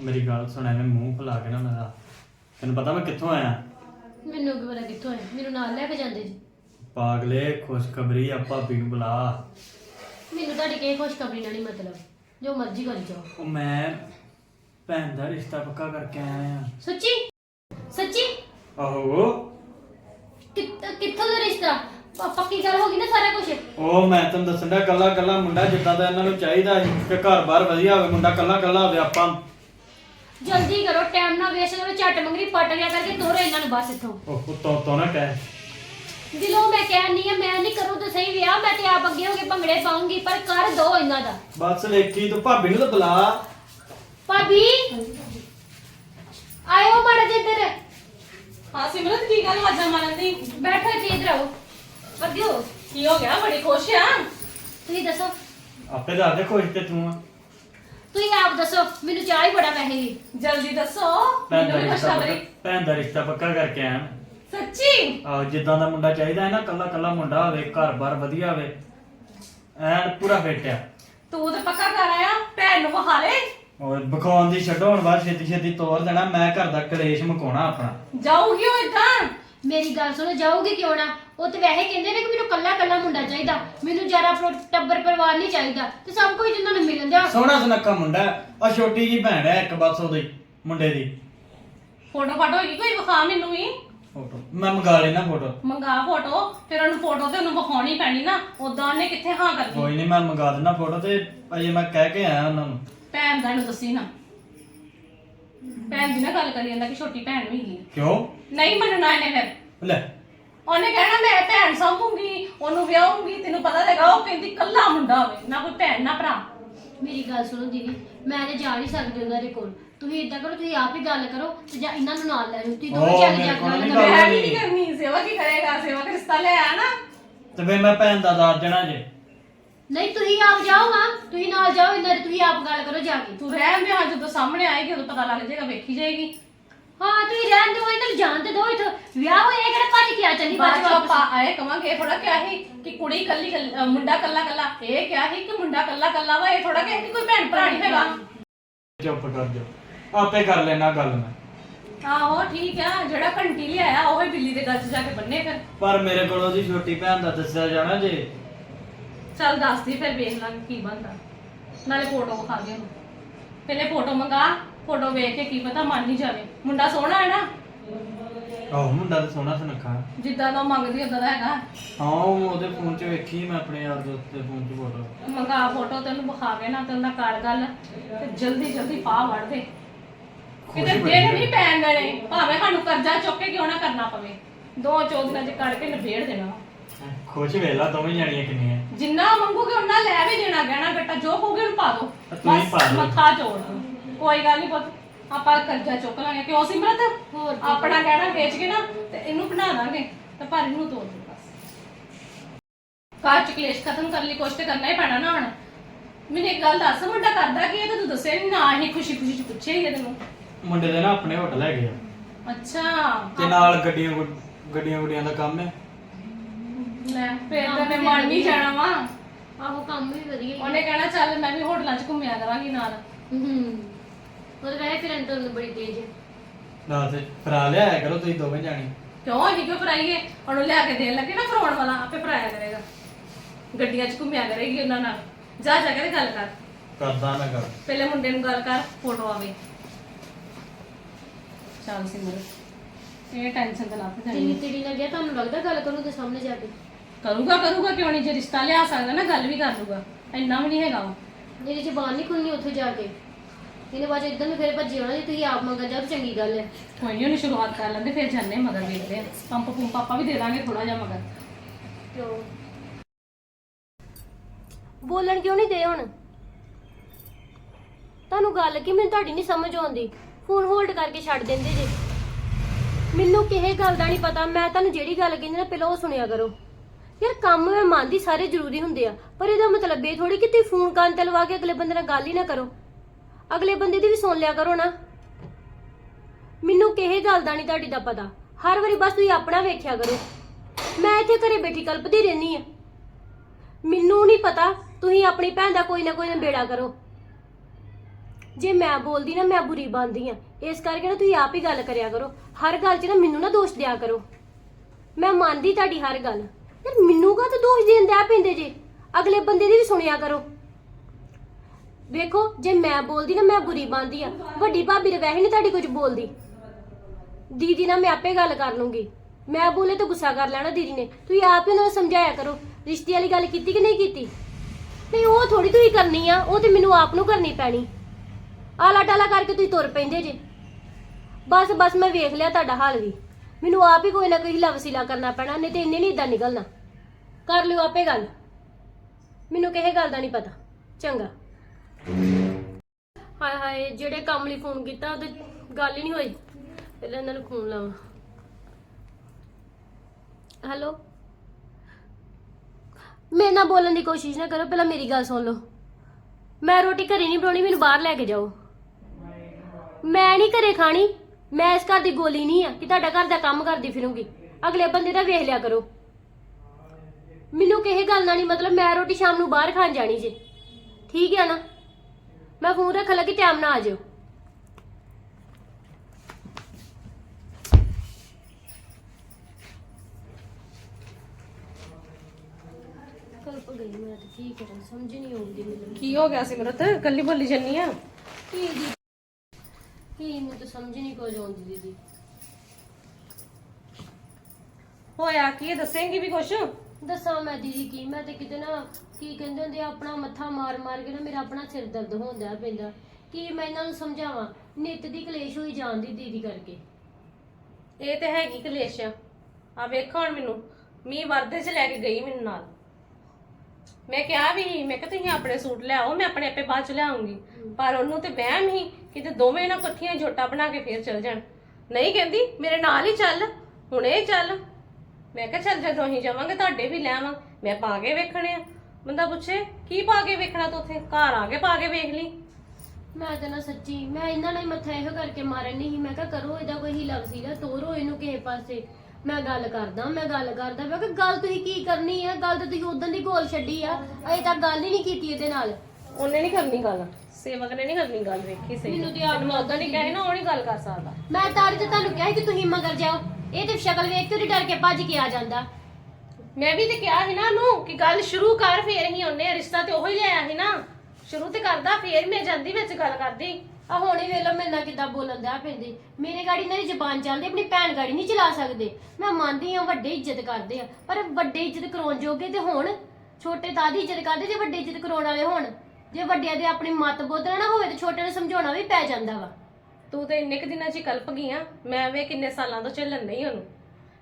ਮੇਰੀ ਗੱਲ ਸੁਣ ਐਵੇਂ ਮੂੰਹ ਫੁਲਾ ਕੇ ਨਾ ਮੇਰਾ ਤੈਨੂੰ ਪਤਾ ਮੈਂ ਕਿੱਥੋਂ ਆਇਆ? ਮੈਨੂੰ ਕੀ ਪਤਾ ਕਿੱਥੋਂ ਹੈ ਮੈਨੂੰ ਨਾਲ ਲੈ ਕੇ ਜਾਂਦੇ ਜੀ। ਪਾਗਲੇ ਖੁਸ਼ਖਬਰੀ ਆ ਭਾਬੀ ਨੂੰ ਬੁਲਾ। ਮੈਨੂੰ ਤੁਹਾਡੀ ਕਿਸੇ ਖੁਸ਼ਖਬਰੀ ਨਾਲ ਨਹੀਂ ਮਤਲਬ। ਜੋ ਮਰਜ਼ੀ ਕਰੀ ਜਾਓ। ਉਹ ਮੈਂ ਭੈਣ ਦਾ ਰਿਸ਼ਤਾ ਪੱਕਾ ਕਰਕੇ ਆਇਆ ਆ। ਸੱਚੀ? ਸੱਚੀ? ਆਹੋ। ਕਿੱਥ- ਕਿੱਥੋਂ ਦਾ ਰਿਸ਼ਤਾ? ਪ- ਪੱਕੀ ਗੱਲ ਹੋ ਗਈ ਨਾ ਸਾਰਾ ਕੁਝ ਉਹ ਮੈਂ ਤੈਨੂੰ ਦੱਸਣ ਦਾ ਕੱਲਾ ਕੱਲਾ ਮੁੰਡਾ ਜਿੱਦਾਂ ਦਾ ਇਹਨਾਂ ਨੂੰ ਚਾਹੀਦਾ ਸੀ ਕਿ ਘਰ-ਬਾਰ ਵਧੀਆ ਹੋਵੇ ਮੁੰਡਾ ਕੱਲਾ ਕੱਲਾ ਹੋਵੇ ਆਪਾਂ। ਜਲਦੀ ਕਰੋ ਟਾਈਮ ਨਾ ਵੇਸਟ ਕਰੋ ਝੱਟ ਮੰਗਰੀ ਪਟ ਗਿਆ ਕਰਕੇ ਤੋਰੋ ਇਹਨਾਂ ਨੂੰ ਬਸ ਇੱਥੋਂ। ਉਹ ਤੋਂ ਤੋਂ ਨਾ ਕਹਿ। ਦਿਲੋਂ ਮੈਂ ਕਹਿਣੀ ਆ ਮੈਂ ਨਹੀਂ ਕਰੂੰ ਤਾਂ ਸਹੀ ਵਿਆਹ ਮੈਂ ਤੇ ਆਪ ਅੱਗੇ ਹੋ ਕੇ ਭੰਗੜੇ ਪਾਉਂਗੀ ਪਰ ਕਰ ਦੋ ਇਹਨਾਂ ਦਾ। ਬਸ ਵੇਖੀ ਤੂੰ ਭਾਬੀ ਨੂੰ ਤਾਂ ਬੁਲਾ। ਭਾਬੀ! ਆਇਓ ਮਾੜਾ ਜਿਹਾ ਇੱਧਰ। ਹਾਂ ਸਿਮਰਤ ਕੀ ਗੱਲ ਵਾਜਾ ਮਾਰਨ ਦੀ? ਬੈਠੋ ਇੱਥੇ ਇੱਧਰ ਆਓ। ਅੱਗੇ ਹੋ ਕੀ ਹੋ ਗਿਆ? ਬੜੀ ਖੁਸ਼ ਆ। ਤੁਸੀਂ ਦੱਸੋ। ਆਪੇ ਦੱਸ ਦੇ ਖੁਸ਼ ਤੇ ਤੂੰ ਆ। ਤੁਸੀਂ ਆਪ ਦੱਸੋ ਮੈਨੂੰ ਚਾਹ ਹੀ ਬੜਾ ਵੈਸੇ। ਜਲਦੀ ਦੱਸੋ। ਭੈਣ ਦਾ ਮੈਨੂੰ ਵੀ ਰਿਸ਼ਤਾ ਖੁਸ਼ਖਬਰੀ ਪੱਕਾ ਭੈਣ ਦਾ ਰਿਸ਼ਤਾ ਪੱਕਾ ਕਰਕੇ ਆਇਆ ਮੈਂ। ਸੱਚੀ? ਆਹੋ ਜਿੱਦਾਂ ਦਾ ਮੁੰਡਾ ਚਾਹੀਦਾ ਹੈ ਨਾ ਕੱਲਾ ਕੱਲਾ ਮੁੰਡਾ ਹੋਵੇ ਘਰ-ਬਾਰ ਵਧੀਆ ਹੋਵੇ ਐਨ ਪੂਰਾ ਫਿੱਟ ਆ। ਤੂੰ ਤੇ ਪੱਕਾ ਕਰ ਆਇਆ ਭੈਣ ਨੂੰ ਵਹਾ ਲੈ ਔਰ ਬਖੌਨ ਦੀ ਛੱਡੋ ਹੁਣ ਬਾਅਦ ਛੇਤੀ ਛੇਤੀ ਤੋਰ ਦੇਣਾ ਮੈਂ ਘਰ ਦਾ ਕਲੇਸ਼ ਮਕਾਉਣਾ ਆਪਣਾ। ਜਾਊਗੀ ਉਹ ਇਦਾਂ? ਮੇਰੀ ਗੱਲ ਸੁਣੋ ਜਾਊਗੀ ਕਿਉਂ ਨਾ? ਉਹ ਤੇ ਵੈਸੇ ਕਹਿੰਦੇ ਨੇ ਕਿ ਮੈਨੂੰ ਕੱਲਾ ਕੱਲਾ ਮੁੰਡਾ ਚਾਹੀਦਾ। ਮੈਨੂੰ ਜਰਾ ਟੱਬਰ ਪਰਿਵਾਰ ਨਹੀਂ ਚਾਹੀਦਾ। ਤੇ ਸਭ ਕੁਝ ਇਹਨਾਂ ਨੂੰ ਮਿਲਣ ਦਿਆ। ਸੋਹਣਾ ਸੁਨੱਖਾ ਮੁੰਡਾ ਆ ਛੋਟੀ ਜੀ ਭੈਣ ਹੈ ਇੱਕ ਬਸ ਉਹਦੀ ਮੁੰਡੇ ਦੀ। ਫੋਟੋ ਫਾਟੋ ਹੋਈ ਕੋਈ? ਵਿਖਾ ਮੈਨੂੰ ਵੀ। ਫੋਟੋ। ਮੈਂ ਮੰਗਾ ਲੈਣਾ ਫੋਟੋ। ਮੰਗਾ ਫੋਟੋ। ਫਿਰ ਉਹਨੂੰ ਫੋਟੋ ਤੇ ਉਹਨੂੰ ਵਿਖਾਉਣੀ ਪੈਣੀ ਨਾ। ਉਦਾਂ ਉਹਨੇ ਕਿੱਥੇ ਹਾਂ ਕਰਦੀ ਕੋਈ ਨਹੀਂ ਮੈਂ ਮੰਗਾ ਦੇਣਾ ਫੋਟੋ ਤੇ। ਅਜੇ ਮੈਂ ਕਹਿ ਕੇ ਆਇਆ ਉਹਨਾਂ ਨੂੰ। ਭੈਣ ਦਾ ਨੂੰ ਦੱਸੀ ਨਾ। ਭੈਣ ਦੀ ਨਾ ਗੱਲ ਕਰੀ ਜਾਂਦਾ ਕਿ ਛੋਟੀ ਭੈਣ ਵੀ ਹੈਗੀ ਆ। ਕਿਉਂ? ਨਹੀਂ ਮੰਨਣਾ ਇਹਨੇ ਫਿਰ। ਲੈ। ਉਹਨੇ ਕਹਿਣਾ ਮੈਂ ਭੈਣ ਸੰਭੂਗੀ ਉਹਨੂੰ ਵਿਆਹੂੰਗੀ ਤੈਨੂੰ ਪਤਾ ਲੱਗਾ ਉਹ ਕਹਿੰਦੀ ਕੱਲਾ ਮੁੰਡਾ ਹੋਵੇ ਨਾ ਕੋਈ ਭੈਣ ਨਾ ਭਰਾ। ਮੇਰੀ ਗੱਲ ਸੁਣੋ ਦੀਦੀ ਮੈਂ ਤੇ ਜਾ ਨਹੀਂ ਸਕਦੀ ਉਹਨਾਂ ਦੇ ਕੋਲ। ਤੁਸੀਂ ਇਦਾਂ ਕਰੋ ਤੁਸੀਂ ਆਪ ਹੀ ਗੱਲ ਕਰੋ ਤੇ ਜਾਂ ਇਹਨਾਂ ਨੂੰ ਨਾਲ ਲੈ ਜਾਓ ਤੁਸੀਂ ਦੋਵੇਂ ਚੱਲ ਜਾ ਕੋਲ ਗੱਲ ਨਹੀਂ ਕਰੋ ਮੈਂ ਨਹੀਂ। ਨਹੀਂ ਕਰਨੀ ਸੇਵਾ ਕੀ ਕਰੇਗਾ ਸੇਵਾ ਦਾ ਰਿਸ਼ਤਾ ਲੈ ਆ ਨਾ ਤੇ ਫਿਰ ਮੈਂ ਭੈਣ ਦਾ ਦਾਰ ਦੇਣਾ ਜੇ। ਨਹੀਂ ਤੁਸੀਂ ਆਪ ਜਾਓ ਤੁਸੀਂ ਨਾਲ ਜਾਓ ਇਹਨਾਂ ਦੇ ਤੁਸੀਂ ਆਪ ਗੱਲ ਕਰੋ ਜਾ ਕੇ। ਤੂੰ ਰਹਿਣ ਦੇ ਹਾਂ ਜਦੋਂ ਸਾਹਮਣੇ ਆਏਗੀ ਉਦੋਂ ਪਤਾ ਲੱਗ ਜਾਏਗਾ ਵੇਖੀ ਜਾਏਗੀ। ਹਾਂ ਤੁਸੀਂ ਰਹਿਣ ਦਿਓ ਇਹਨਾਂ ਨੂੰ ਜਾਣ ਤੇ ਦਿਓ ਇੱਥੋਂ। ਵਿਆਹ ਹੋਇਆ ਇਹ ਕਿਹੜਾ ਭੱਜ ਕੇ ਆ ਚੱਲੀ ਬਾਅਦ ਬਾਅਦ ਚ ਆਪਾਂ ਆਏ ਕਵਾਂਗੇ ਥੋੜਾ ਕਿਹਾ ਸੀ ਕਿ ਕੁੜੀ ਕੱਲੀ ਕੱਲੀ- ਅ, ਮੁੰਡਾ ਕੱਲਾ ਕੱਲਾ ਇਹ ਕਿਹਾ ਸੀ ਕਿ ਮੁੰਡਾ ਕੱਲਾ ਕੱਲਾ ਵਾ ਇਹ ਥੋੜਾ ਕਿਹਾ ਕਿ ਕੋਈ ਭੈਣ ਭਰਾ ਨਹੀਂ ਹੈਗਾ। ਚੁੱਪ ਕਰ ਜਾ। ਆਪੇ ਕਰ ਲੈਣਾ ਗੱਲ ਮੈਂ। ਆਹੋ ਠੀਕ ਆ ਜਿਹੜਾ ਘੰਟੀ ਲਿਆਇਆ ਉਹ ਹੀ ਬਿੱਲੀ ਦੇ ਗੱਲ 'ਚ ਜਾ ਕੇ ਬੰਨੇ ਫਿਰ। ਪਰ ਮੇਰੇ ਕੋਲ ਉਹਦੀ ਛੋਟੀ ਭੈਣ ਦਾ ਦੱਸਿਆ ਜਾਣਾ ਜੇ। ਚੱਲ ਦੱਸਦੀ ਫਿਰ ਵੇਖ ਲਾਂਗੇ ਕੀ ਬਣਦਾ। ਨਾਲੇ ਫੋਟੋ ਵਿਖਾ ਦੇ ਉਹਨੂੰ ਪਹਿਲੇ ਫੋਟੋ ਮੰਗਾ। ਫੋਟੋ ਵੇਖ ਕੇ ਕੀ ਪਤਾ ਮੰਨ ਹੀ ਜਾਵੇ। ਮੁੰਡਾ ਸੋਹਣਾ ਹੈ ਨਾ? ਆਹੋ ਮੁੰਡਾ ਤਾਂ ਸੋਹਣਾ ਸੁਨੱਖਾ। ਜਿੱਦਾਂ ਦਾ ਉਹ ਮੰਗਦੀ ਉਦਾਂ ਦਾ ਹੈਗਾ। ਹਾਂ ਉਹ ਉਹਦੇ ਫੋਨ 'ਚ ਵੇਖੀ ਮੈਂ ਆਪਣੇ ਯਾਰ ਦੋਸਤ ਦੇ ਫੋਨ 'ਚ ਫੋਟੋ ਮੰਗਾ ਫੋਟੋ ਤੇ ਉਹਨੂੰ ਵਿਖਾਵੇ ਨਾ ਤੇ ਉਹਦਾ ਕਰ ਗੱਲ ਤੇ ਜਲਦੀ ਜਲਦੀ ਪਾ ਵੜ ਦੇ। ਕਿਤੇ ਖੁਸ਼ ਬੜੀ ਦਿਨ ਨਹੀਂ ਪੈਣ ਦੇਣੇ। ਭਾਵੇਂ ਸਾਨੂੰ ਕਰਜ਼ਾ ਚੁੱਕ ਕੇ ਕਿਉਂ ਨਾ ਕਰਨਾ ਪਵੇ। ਦੋ ਚੌਧੀਆਂ ਚ ਕੱਢ ਕੇ ਨਿਬੇੜ ਦੇਣਾ। ਖੁਸ਼ ਵੇਲਾ ਦੋਵੇਂ ਜਾਣੀਆਂ ਕਿੰਨੀਆਂ। ਜਿੰਨਾ ਮੰਗੋਗੇ ਉਹਨਾਂ ਲੈ ਵੀ ਦੇਣਾ ਗਹਿਣਾ ਗੱਟਾ ਜੋ ਕਹੋਗੇ ਉਹਨੂੰ ਪਾ ਦੋ। ਤੂੰ ਹੀ ਪਾ ਦੇ। ਮੱਥਾ ਜੋੜ। ਦਿਓ। ਕੋਈ ਗੱਲ ਨਹੀਂ ਪੁੱਤ ਆਪਾਂ ਕਰਜ਼ਾ ਚੁੱਕ ਲਾਂਗੇ। ਕਿਉਂ ਸਿਮਰਤ? ਹੋਰ ਕੀ। ਆਪਣਾ ਗਹਿਣਾ ਵੇਚ ਕੇ ਨਾ ਤੇ ਇਹਨੂੰ ਬਣਾ ਦਾਂਗੇ ਤੇ ਪਰ ਇਹਨੂੰ ਤੋੜ ਦੇ ਬਸ। ਘਰ ਚ ਕਲੇਸ਼ ਖਤਮ ਕਰਨ ਲਈ ਕੁਛ ਤੇ ਕਰਨਾ ਹੀ ਪੈਣਾ ਨਾ ਹੁਣ। ਮੈਨੂੰ ਇੱਕ ਗੱਲ ਦੱਸ ਮੁੰਡਾ ਕਰਦਾ ਕੀ ਹੈ? ਤੇ ਤੂੰ ਦੱਸਿਆ ਨਹੀਂ ਨਾ ਹੀ ਖੁਸ਼ੀ ਖੁਸ਼ੀ ਚ ਪੁੱਛਿਆ ਹੀ ਹੈ ਤੈਨੂੰ। ਮੁੰਡੇ ਦੇ ਨਾ ਆਪਣੇ ਹੋਟਲ ਹੈਗੇ ਆ। ਅੱਛਾ। ਤੇ ਨਾਲ ਗੱਡੀਆਂ ਗੁ- ਗੱਡੀਆਂ ਗੁੱਡੀਆਂ ਦਾ ਕੰਮ ਹੈ। ਲੈ ਫੇਰ ਤਾਂ ਮੈਂ ਮੰਨ ਨਹੀਂ ਜਾਣਾ ਵਾ। ਆਹੋ ਕੰਮ ਵੀ ਵਧੀਆ ਹੀ। ਉਹਨੇ ਕਹਿਣਾ ਚੱਲ ਮੈਂ ਵੀ ਹੋਟਲਾਂ 'ਚ ਘੁੰਮਿਆ ਕਰਾਂਗੀ ਨਾਲ। ਹੂੰ। ਉਹ ਵੈਸੇ ਫਿਰਨ ਤੋਂ ਬੜੀ ਤੇਜ਼ ਹੈ। ਦੱਸ ਫਰਾ ਲਿਆ ਕਰੋ ਤੁਸੀਂ ਦੋਵੇਂ ਜਾਣੀ। ਕਿਉਂ? ਅਸੀਂ ਕਿਉਂ ਫਰਾਈਏ ਉਹਨੂੰ ਲਿਆ ਕੇ ਦੇਣ ਲੱਗੇ ਨਾ ਫਰਾਉਣ ਵਾਲਾ ਆਪੇ ਫਰਾਇਆ ਕਰੇਗਾ। ਗੱਡੀਆਂ 'ਚ ਘੁੰਮਿਆ ਕਰੇਗੀ ਉਹਨਾਂ ਨਾਲ। ਜਾ ਜਾ ਕੇ ਤੇ ਗੱਲ ਕਰ। ਕਰਦਾ ਮੈਂ ਗੱਲ। ਪਹਿਲੇ ਮੁੰਡੇ ਨੂੰ ਗੱਲ ਕਰ ਫੋਟੋ ਆਵੇ। ਚੱਲ ਸਿਮਰ ਇਹ ਟੈਨਸ਼ਨ ਤੇ ਲੱਥ ਤੇਰੀ ਜਾਣੀ ਤੇਰੀ ਲੱਗਿਆ ਤੁਹਾਨੂੰ ਲੱਗਦਾ ਗੱਲ ਕਰੂੰ ਤੇ ਸਾਹਮਣੇ ਜਾ ਕੇ? ਕਰੂਗਾ ਕਰੂਗਾ ਕਿਉਂ ਨਹੀਂ? ਜੇ ਰਿਸ਼ਤਾ ਲਿਆ ਸਕਦਾ ਨਾ ਗੱਲ ਵੀ ਕਰ ਲੂਗਾ ਇੰਨਾ ਵੀ ਨਹੀਂ ਹੈਗਾ ਉਹ। ਜਿਹੜੀ ਜ਼ਬਾਨ ਨਹੀਂ ਖੁੱਲਣੀ ਉੱਥੇ ਜਾ ਕੇ। ਇਹਨੇ ਬਾਅਦ ਇਦਾਂ ਨੂੰ ਫਿਰ ਭੱਜੇ ਹੋਣਾ ਜੇ ਤੁਸੀਂ ਆਪ ਮੰਗਣ ਜਾਓ ਤਾਂ ਚੰਗੀ ਗੱਲ ਹੈ। ਕੋਈ ਨਹੀਂ ਉਹਨੂੰ ਸ਼ੁਰੂਆਤ ਕਰ ਲੈਂਦੇ ਫਿਰ ਜਾਣੇ ਮਗਰ ਵੇਖਦੇ ਆ। ਪੰਪ ਪੰਪ ਆਪਾਂ ਵੀ ਦੇ ਦਾਂਗੇ ਥੋੜਾ ਜਿਹਾ ਮਗਰ। ਕਿਉਂ ਬੋਲਣ ਕਿਉਂ ਨਹੀਂ ਦੇ ਹੁਣ? ਤੁਹਾਨੂੰ ਗੱਲ ਕੀ ਮੈਨੂੰ ਤੁਹਾਡੀ ਨਹੀਂ ਸਮਝ ਆਉਂਦੀ। ਫੋਨ ਹੋਲਡ ਕਰਕੇ ਛੱਡ ਦਿੰਦੇ ਜੇ। ਮੈਨੂੰ ਕਿਸੇ ਗੱਲ ਦਾ ਨਹੀਂ ਪਤਾ ਮੈਂ ਤੁਹਾਨੂੰ ਜਿਹੜੀ ਗੱਲ ਕਹਿੰਦੀ ਨਾ ਪਹਿਲਾਂ ਉਹ ਸੁਣਿਆ ਕਰੋ। ਯਾਰ ਕੰਮ ਮੈਂ ਮੰਨਦੀ ਸਾਰੇ ਜ਼ਰੂਰੀ ਹੁੰਦੇ ਆ। ਪਰ ਇਹਦਾ ਮਤਲਬ ਇਹ ਥੋੜੀ ਕਿ ਤੁਸੀਂ ਫੋਨ ਕੰਨ ਤੇ ਲਵਾ ਕੇ ਅਗਲੇ ਬੰਦੇ ਨਾਲ ਗੱਲ ਹੀ ਨਾ ਕਰੋ। ਅਗਲੇ ਬੰਦੇ ਦੀ ਵੀ ਸੁਣ ਲਿਆ ਕਰੋ ਨਾ। ਮੈਨੂੰ ਕਿਸੇ ਗੱਲ ਦਾ ਨਹੀਂ ਤੁਹਾਡੀ ਦਾ ਪਤਾ। ਹਰ ਵਾਰੀ ਬਸ ਤੁਸੀਂ ਆਪਣਾ ਵੇਖਿਆ ਕਰੋ। ਮੈਂ ਇੱਥੇ ਘਰੇ ਬੈਠੀ ਕਲਪਦੀ ਰਹਿਣੀ ਆ ਮੈਨੂੰ ਨਹੀਂ ਪਤਾ, ਤੁਸੀਂ ਆਪਣੀ ਭੈਣ ਦਾ ਕੋਈ ਨਾ ਕੋਈ ਨਾ ਬੇੜਾ ਕਰੋ। ਜੇ ਮੈਂ ਬੋਲਦੀ ਨਾ, ਮੈਂ ਬੁਰੀ ਬਣਦੀ ਆ ਇਸ ਕਰਕੇ ਨਾ ਤੁਸੀਂ ਆਪ ਹੀ ਗੱਲ ਕਰਿਆ ਕਰੋ। ਹਰ ਗੱਲ 'ਚ ਨਾ ਮੈਨੂੰ ਨਾ ਦੋਸ਼ ਦਿਆ ਕਰੋ। ਮੈਂ ਮੰਨਦੀ ਤੁਹਾਡੀ ਹਰ ਗੱਲ। ਯਾਰ ਮੈਨੂੰ ਕਾ ਤਾਂ ਦੋਸ਼ ਦੇਣ ਦਿਆ ਪੈਂਦੇ ਜੇ? ਅਗਲੇ ਬੰਦੇ ਦੀ ਵੀ ਸੁਣਿਆ ਕਰੋ। ਵੇਖੋ, ਜੇ ਮੈਂ ਬੋਲਦੀ ਨਾ, ਮੈਂ ਬੁਰੀ ਬਣਦੀ ਆ। ਵੱਡੀ ਭਾਬੀ ਤੇ ਵੈਸੇ ਨਹੀਂ ਤੁਹਾਡੀ ਕੁਝ ਬੋਲਦੀ। ਦੀਦੀ ਨਾਲ ਮੈਂ ਆਪੇ ਗੱਲ ਕਰ ਲੂੰਗੀ। ਮੈਂ ਬੋਲੇ ਤਾਂ ਗੁੱਸਾ ਕਰ ਲੈਣਾ ਦੀਦੀ ਨੇ। ਤੁਸੀਂ ਆਪ ਹੀ ਉਹਨਾਂ ਨੂੰ ਸਮਝਾਇਆ ਕਰੋ, ਰਿਸ਼ਤੇ ਵਾਲੀ ਗੱਲ ਕੀਤੀ ਕਿ ਨਹੀਂ ਕੀਤੀ? ਨਹੀਂ, ਉਹ ਥੋੜੀ ਤੁਸੀਂ ਕਰਨੀ ਆ, ਉਹ ਤੇ ਮੈਨੂੰ ਆਪ ਨੂੰ ਕਰਨੀ ਪੈਣੀ। ਆਲਾ ਟਾਲਾ ਕਰਕੇ ਤੁਸੀਂ ਤੁਰ ਪੈਂਦੇ ਜੇ। ਬਸ ਬਸ ਮੈਂ ਵੇਖ ਲਿਆ ਤੁਹਾਡਾ ਹਾਲ ਵੀ। ਮੈਨੂੰ ਆਪ ਹੀ ਕੋਈ ਨਾ ਕੋਈ ਲਵਸੀਲਾ ਕਰਨਾ ਪੈਣਾ, ਨਹੀਂ ਤੇ ਇੰਨੇ ਨਹੀਂ ਇਦਾਂ ਨਿਕਲਣਾ। ਕਰ ਲਿਓ ਆਪੇ ਗੱਲ। ਮੈਨੂੰ ਕਿਸੇ ਗੱਲ ਦਾ ਨਹੀਂ ਪਤਾ। ਚੰਗਾ। ਹਾਏ ਹਾਏ, ਜਿਹੜੇ ਕੰਮ ਲਈ ਫੋਨ ਕੀਤਾ, ਉਹਦੇ ਗੱਲ ਹੀ ਨਹੀਂ ਹੋਈ। ਪਹਿਲਾਂ ਇਹਨਾਂ ਨੂੰ ਫੋਨ ਲਾਵਾਂ। ਹੈਲੋ ਮੇਰੇ ਨਾਲ ਬੋਲਣ ਦੀ ਕੋਸ਼ਿਸ਼ ਨਾ ਕਰੋ, ਪਹਿਲਾਂ ਮੇਰੀ ਗੱਲ ਸੁਣ ਲਓ। ਮੈਂ ਰੋਟੀ ਘਰੇ ਨਹੀਂ ਬਣਾਉਣੀ, ਮੈਨੂੰ ਬਾਹਰ ਲੈ ਕੇ ਜਾਓ। ਮੈਂ ਨਹੀਂ ਘਰੇ ਖਾਣੀ, ਮੈਂ ਇਸ ਘਰ ਦੀ ਗੋਲੀ ਨਹੀਂ ਆ ਕਿ ਤੁਹਾਡਾ ਘਰ ਦਾ ਕੰਮ ਕਰਦੀ ਫਿਰੂੰਗੀ। ਅਗਲੇ ਬੰਦੇ ਦਾ ਵੇਖ ਲਿਆ ਕਰੋ। ਮੈਨੂੰ ਕਿਸੇ ਗੱਲ ਨਾਲ ਨਹੀਂ ਮਤਲਬ, ਮੈਂ ਰੋਟੀ ਸ਼ਾਮ ਨੂੰ ਬਾਹਰ ਖਾਣ ਜਾਣੀ ਜੇ। ਠੀਕ ਹੈ ਨਾ? ਮੈਂ ਫੋਨ ਰੱਖ ਲੱਗੀ ਟਾਈਮ ਨਾਲ ਆ ਜਾਓ। ਕਲਪ ਗਈ ਮੈਂ ਤਾਂ ਕੀ ਕਰਾਂ ਸਮਝ ਨਹੀਂ ਆਉਂਦੀ ਮੈਨੂੰ। ਕੀ ਹੋ ਗਿਆ ਸਿਮਰਤ? ਕੱਲੀ ਬੋਲੀ ਜੰਨੀ ਆ? ਕੀ ਦੀ ਕੀ ਮੈਨੂੰ ਤਾਂ ਸਮਝ ਨਹੀਂ ਕੁਝ ਆਉਂਦੀ ਦੀਦੀ। ਹੋਇਆ ਕੀ? ਦੱਸੇਂਗੀ ਵੀ ਕੁਛ? ਦੱਸਾਂ ਮੈਂ ਦੀਦੀ ਕੀ ਮੈਂ ਤੇ ਕਿਤੇ ਨਾ ਕੀ ਕਹਿੰਦੇ ਹੁੰਦੇ ਆ, ਆਪਣਾ ਮੱਥਾ ਮਾਰ ਮਾਰ ਕੇ ਨਾ ਮੇਰਾ ਆਪਣਾ ਸਿਰ ਦਰਦ ਹੁੰਦਾ ਪੈਂਦਾ। ਕੀ ਮੈਂ ਇਹਨਾਂ ਨੂੰ ਸਮਝਾਵਾਂ? ਨਿੱਤ ਦੀ ਕਲੇਸ਼ ਹੋਈ ਜਾਂਦੀ ਦੀਦੀ ਕਰਕੇ। ਇਹ ਤੇ ਹੈਗੀ ਕਲੇਸ਼ ਆ? ਆ ਵੇਖੋ ਹੁਣ ਮੈਨੂੰ। ਮੀਂਹ ਵਰਦੇ ਚ ਲੈ ਕੇ ਗਈ ਮੈਨੂੰ ਨਾਲ। ਮੈਂ ਕਿਹਾ ਵੀ ਸੀ, ਮੈਂ ਕਿਹਾ ਤੁਸੀਂ ਆਪਣੇ ਸੂਟ ਲਿਆਓ ਮੈਂ ਆਪਣੇ ਆਪੇ ਬਾਅਦ ਚ ਲਿਆਉਂਗੀ ਪਰ ਉਹਨੂੰ ਤੇ ਵਹਿਮ ਹੀ ਕਿਤੇ ਦੋਵੇਂ ਨਾ ਇਕੱਠੀਆਂ ਜੋਟਾ ਬਣਾ ਕੇ ਫੇਰ ਚਲ ਜਾਣ। ਨਹੀਂ ਕਹਿੰਦੀ ਮੇਰੇ ਨਾਲ ਹੀ ਚੱਲ ਹੁਣੇ ਚੱਲ। ਮੈਂ ਕਿਹਾ ਚੱਲ ਜਦੋਂ ਅਸੀਂ ਜਾਵਾਂਗੇ ਤੁਹਾਡੇ ਵੀ ਲੈ ਆਵਾਂ। ਮੈਂ ਪਾ ਕੇ ਵੇਖਣੇ ਆ। ਬੰਦਾ ਪੁੱਛੇ ਕੀ ਪਾ ਕੇ ਵੇਖਣਾ ਤੂੰ ਉੱਥੇ? ਘਰ ਆ ਕੇ ਪਾ ਕੇ ਵੇਖ ਲਈ। ਮੈਂ ਤਾਂ ਨਾ ਸੱਚੀ ਮੈਂ ਇਹਨਾਂ ਨਾਲ ਹੀ ਮੱਥਾ ਇਹੋ ਕਰਕੇ ਮਾਰਨ ਨਹੀਂ ਸੀ। ਮੈਂ ਕਿਹਾ ਕਰੋ ਇਹਦਾ ਕੋਈ ਹੀਲਾ ਵਸੀਲਾ ਤੋਰੋ ਇਹਨੂੰ ਕਿਸੇ ਪਾਸੇ। ਮੈਂ ਗੱਲ ਕਰਦਾ ਮੈਂ ਗੱਲ ਕਰਦਾ ਮੈਂ ਕਿਹਾ ਗੱਲ ਤੁਸੀਂ ਕੀ ਕਰਨੀ ਆ? ਗੱਲ ਤਾਂ ਤੁਸੀਂ ਉਦੋਂ ਦੀ ਗੋਲ ਛੱਡੀ ਆ। ਅਜੇ ਤੱਕ ਗੱਲ ਹੀ ਨਹੀਂ ਕੀਤੀ ਇਹਦੇ ਨਾਲ। ਉਹਨੇ ਨਹੀਂ ਕਰਨੀ ਗੱਲ। ਸੇਵਕ ਨੇ ਨਹੀਂ ਕਰਨੀ ਗੱਲ ਵੇਖੀ ਸਹੀ। ਮੈਨੂੰ ਤੇ ਆਪ ਮੈਂ ਉਦਾਂ ਨਹੀਂ ਕਹੇ ਨਾ ਉਹ ਨਹੀਂ ਗੱਲ ਕਰ ਸਕਦਾ। ਮੈਂ ਤਾਂ ਤੇ ਤੁਹਾਨੂੰ ਕਿਹਾ ਸੀ ਕਿ ਤੁਸੀਂ ਮਗਰ ਜਾਓ। ਇਹ ਤੇ ਸ਼ਕਲ ਵੇਖ ਕੇ ਉਹਦੀ ਡਰ ਕੇ ਭੱਜ ਕੇ ਆ ਜਾਂਦਾ। ਮੈਂ ਵੀ ਤੇ ਕਿਹਾ ਸੀ ਨਾ ਉਹਨੂੰ ਕਿ ਗੱਲ ਸ਼ੁਰੂ ਕਰ ਫੇਰ ਹੀ ਉਹਨੇ ਰਿਸ਼ਤਾ ਤੇ ਉਹੀ ਲਿਆਇਆ ਸੀ ਨਾ। ਸ਼ੁਰੂ ਤੇ ਕਰਦਾ ਫੇਰ ਮੈਂ ਜਾਂਦੀ ਵਿੱਚ ਗੱਲ ਕਰਦੀ। ਆ ਹੁਣੇ ਵੇਲੋ ਮੇਰੇ ਨਾਲ ਕਿੱਦਾਂ ਬੋਲਣ ਦਿਆ ਪੈਂਦੇ ਮੇਰੇ ਗਾੜੀ ਨਾਲ ਜ਼ਬਾਨ ਚੱਲਦੀ ਆਪਣੀ ਭੈਣ ਗਾੜੀ ਨਹੀਂ ਚਲਾ ਸਕਦੇ। ਮੈਂ ਮੰਨਦੀ ਆ ਵੱਡੇ ਇੱਜ਼ਤ ਕਰਦੇ ਆ ਪਰ ਵੱਡੇ ਇੱਜ਼ਤ ਕਰਾਉਣ ਜੋਗੇ ਤੇ ਹੋਣ। ਛੋਟੇ ਤਾਂ ਦੀ ਇੱਜ਼ਤ ਕਰਦੇ ਜੇ ਵੱਡੇ ਇੱਜ਼ਤ ਕਰਾਉਣ ਵਾਲੇ ਹੋਣ। ਜੇ ਵੱਡਿਆਂ ਦੇ ਆਪਣੀ ਮਤ ਬੋਧਣਾ ਨਾ ਹੋਵੇ ਤੇ ਛੋਟੇ ਨੂੰ ਸਮਝਾਉਣਾ ਵੀ ਪੈ ਜਾਂਦਾ ਵਾ। ਤੂੰ ਤੇ ਇੰਨੇ ਕੁ ਦਿਨਾਂ 'ਚ ਹੀ ਕਲਪ ਗਈ ਆ। ਮੈਂ ਵੇ ਕਿੰਨੇ ਸਾਲਾਂ ਤੋਂ ਝੱਲਣ ਨਹੀਂ ਉਹਨੂੰ।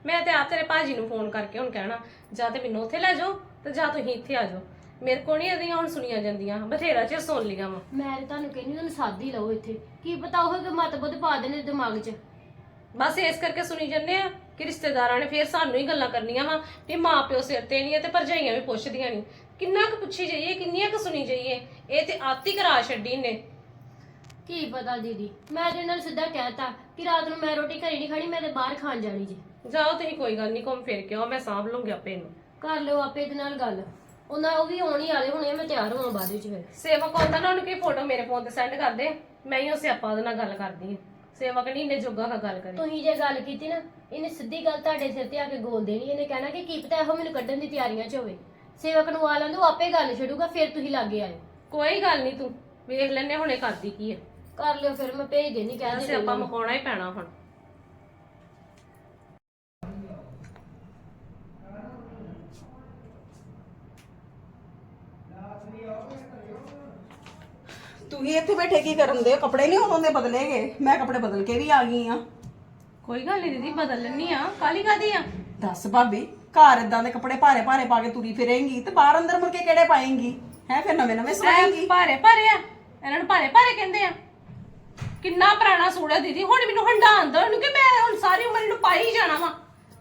ਮੈਂ ਤੇ ਆਪ ਤੇਰੇ ਭਾਜੀ ਨੂੰ ਫੋਨ ਕਰਕੇ ਹੁਣ ਕਹਿਣਾ ਜਾਂ ਤੇ ਮੈਨੂੰ ਉੱਥੇ ਲੈ ਜਾਓ ਤੇ ਜਾਂ ਤੁਸੀਂ ਇੱਥੇ ਆ ਜਾਓ। ਮੇਰੇ ਕੋਲ ਨਹੀਂ ਇਹਦੀਆਂ ਹੁਣ ਸੁਣੀਆਂ ਜਾਂਦੀਆਂ ਬਥੇਰਾ ਚਿਰ ਸੁਣ ਲੀਆਂ ਵਾ। ਮੈਂ ਤੇ ਤੁਹਾਨੂੰ ਕਹਿੰਦੀ ਉਹਨੂੰ ਸਾਧ ਹੀ ਲਓ ਇੱਥੇ। ਕੀ ਪਤਾ ਉਹ ਕਿ ਮਤ ਬੁੱਧ ਪਾ ਦੇਣੇ ਦਿਮਾਗ 'ਚ। ਬਸ ਇਸ ਕਰਕੇ ਸੁਣੀ ਜੰਨੇ ਆ ਕਿ ਰਿਸ਼ਤੇਦਾਰਾਂ ਨੇ ਫੇਰ ਸਾਨੂੰ ਹੀ ਗੱਲਾਂ ਕਰਨੀਆਂ ਵਾ ਵੀ ਮਾਂ ਪਿਓ ਸਿਰ ਤੇ ਨਹੀਂ ਹੈ ਤੇ ਭਰਜਾਈਆਂ ਵੀ ਪੁੱਛਦੀਆਂ ਨਹੀਂ। ਕਿੰਨਾ ਕੁ ਪੁੱਛੀ ਜਾਈਏ ਕਿੰਨੀਆਂ ਕੁ ਸੁਣੀ ਜਾਈਏ। ਇਹ ਤੇ ਆਤੀ ਕਰਾ ਛੱਡੀ ਨੇ ਕੀ ਪਤਾ ਦੀਦੀ? ਮੈਂ ਤੇ ਇਹਨਾਂ ਨੂੰ ਸਿੱਧਾ ਕਹਿਤਾ ਕਿ ਰਾਤ ਨੂੰ ਮੈਂ ਰੋਟੀ ਘਰੇ ਨਹੀਂ ਖਾਣੀ ਮੈਂ ਤੇ ਬਾਹਰ ਖਾਣ ਜਾਣੀ ਜੀ। ਜਾਓ ਤੁਸੀਂ ਕੋਈ ਗੱਲ ਨਹੀਂ ਘੁੰਮ ਫਿਰ ਕੇ ਆਓ ਮੈਂ ਸਾਂਭ ਲੂੰਗੀ ਆਪੇ ਇਹਨੂੰ। ਕਰ ਲਿਓ ਆਪੇ ਇਹਦੇ ਨਾਲ ਗੱਲ। ਉਹਨਾਂ ਉਹ ਵੀ ਆਉਣ ਹੀ ਵਾਲੇ ਹੋਣੇ ਆ, ਮੈਂ ਤਿਆਰ ਹੋਵਾਂ ਬਾਅਦ ਵਿੱਚ ਫਿਰ। ਸੇਵਕ ਆਉਂਦਾ ਨਾ ਉਹਨੂੰ ਕੋਈ ਫੋਟੋ ਮੇਰੇ ਫੋਨ ਤੇ ਸੈਂਡ ਕਰ ਦੇ। ਮੈਂ ਹੀ ਉਹ ਸਿਆਪਾ ਉਹਦੇ ਨਾਲ ਗੱਲ ਕਰਦੀ ਹਾਂ। ਸੇਵਕ ਨਹੀਂ ਨੇ ਜੋਗਾ ਕਾ ਗੱਲ ਕਰੇ। ਤੁਸੀਂ ਜੇ ਗੱਲ ਕੀਤੀ ਨਾ ਇਹਨੇ ਸਿੱਧੀ ਗੱਲ ਤੁਹਾਡੇ ਸਿਰ ਤੇ ਆ ਕੇ ਗੋਲ ਦੇਣੀ ਇਹਨੇ ਕਹਿਣਾ ਕਿ ਕੀ ਪਤਾ ਇਹੋ ਮੈਨੂੰ ਕੱਢਣ ਦੀ ਤਿਆਰੀਆਂ 'ਚ ਹੋਵੇ। ਸੇਵਕ ਨੂੰ ਆ ਲੈਂਦੋ ਆਪੇ ਗੱਲ ਛੱਡੂਗਾ ਫਿਰ ਤੁਸੀਂ ਲਾਗੇ ਆਇਓ। ਕੋਈ ਗੱਲ ਨਹੀਂ ਤੂੰ ਵੇਖ ਲੈਨੇ ਹੁਣੇ ਕਰਦੀ ਕੀ ਹੈ। ਕਰ ਲਿਓ ਫਿਰ ਮੈਂ ਭੇਜ ਦੇਣੀ ਕਹਿ ਦੇ ਸਿਆਪਾ ਮਕਾਉਣਾ ਹੀ ਪੈਣਾ ਹੁਣ। ਤੁਸੀਂ ਇੱਥੇ ਬੈਠੇ ਕੀ ਕਰਨ ਦੇ? ਹੋ? ਕੱਪੜੇ ਨਹੀਂ ਉਦੋਂ ਦੇ ਬਦਲੇ ਗਏ। ਮੈਂ ਕੱਪੜੇ ਬਦਲ ਕੇ ਵੀ ਆ ਗਈ ਆ। ਕੋਈ ਗੱਲ ਨਹੀਂ ਦੀਦੀ ਬਦਲ ਲੈਣੀ ਆ। ਕਾਲੀ ਕਾਦੀ ਆ? ਦੱਸ ਭਾਬੀ ਘਰ ਇਦਾਂ ਦੇ ਕੱਪੜੇ ਭਾਰੇ ਭਾਰੇ ਪਾ ਕੇ ਤੁਰੀ ਫਿਰੇਂਗੀ ਤੇ ਬਾਹਰ ਅੰਦਰ ਮੁੜ ਕੇ ਕਿਹੜੇ ਪਾਏਂਗੀ? ਹੈ ਫਿਰ ਨਵੇਂ ਨਵੇਂ ਸਵਾਏਂਗੀ? ਭਾਰੇ ਭਾਰੇ ਆ। ਇਹਨਾਂ ਨੂੰ ਭਾਰੇ ਭਾਰੇ ਕਹਿੰਦੇ ਆ। ਕਿੰਨਾ ਪੁਰਾਣਾ ਸੂਟ ਆ ਦੀਦੀ? ਹੁਣ ਮੈਨੂੰ ਹੰਡਾਣ ਦੋ ਇਹਨੂੰ ਕਿ ਮੈਂ ਹੁਣ ਸਾਰੀ ਉਮਰ ਇਹਨੂੰ ਪਾਈ ਜਾਣਾ ਵਾ।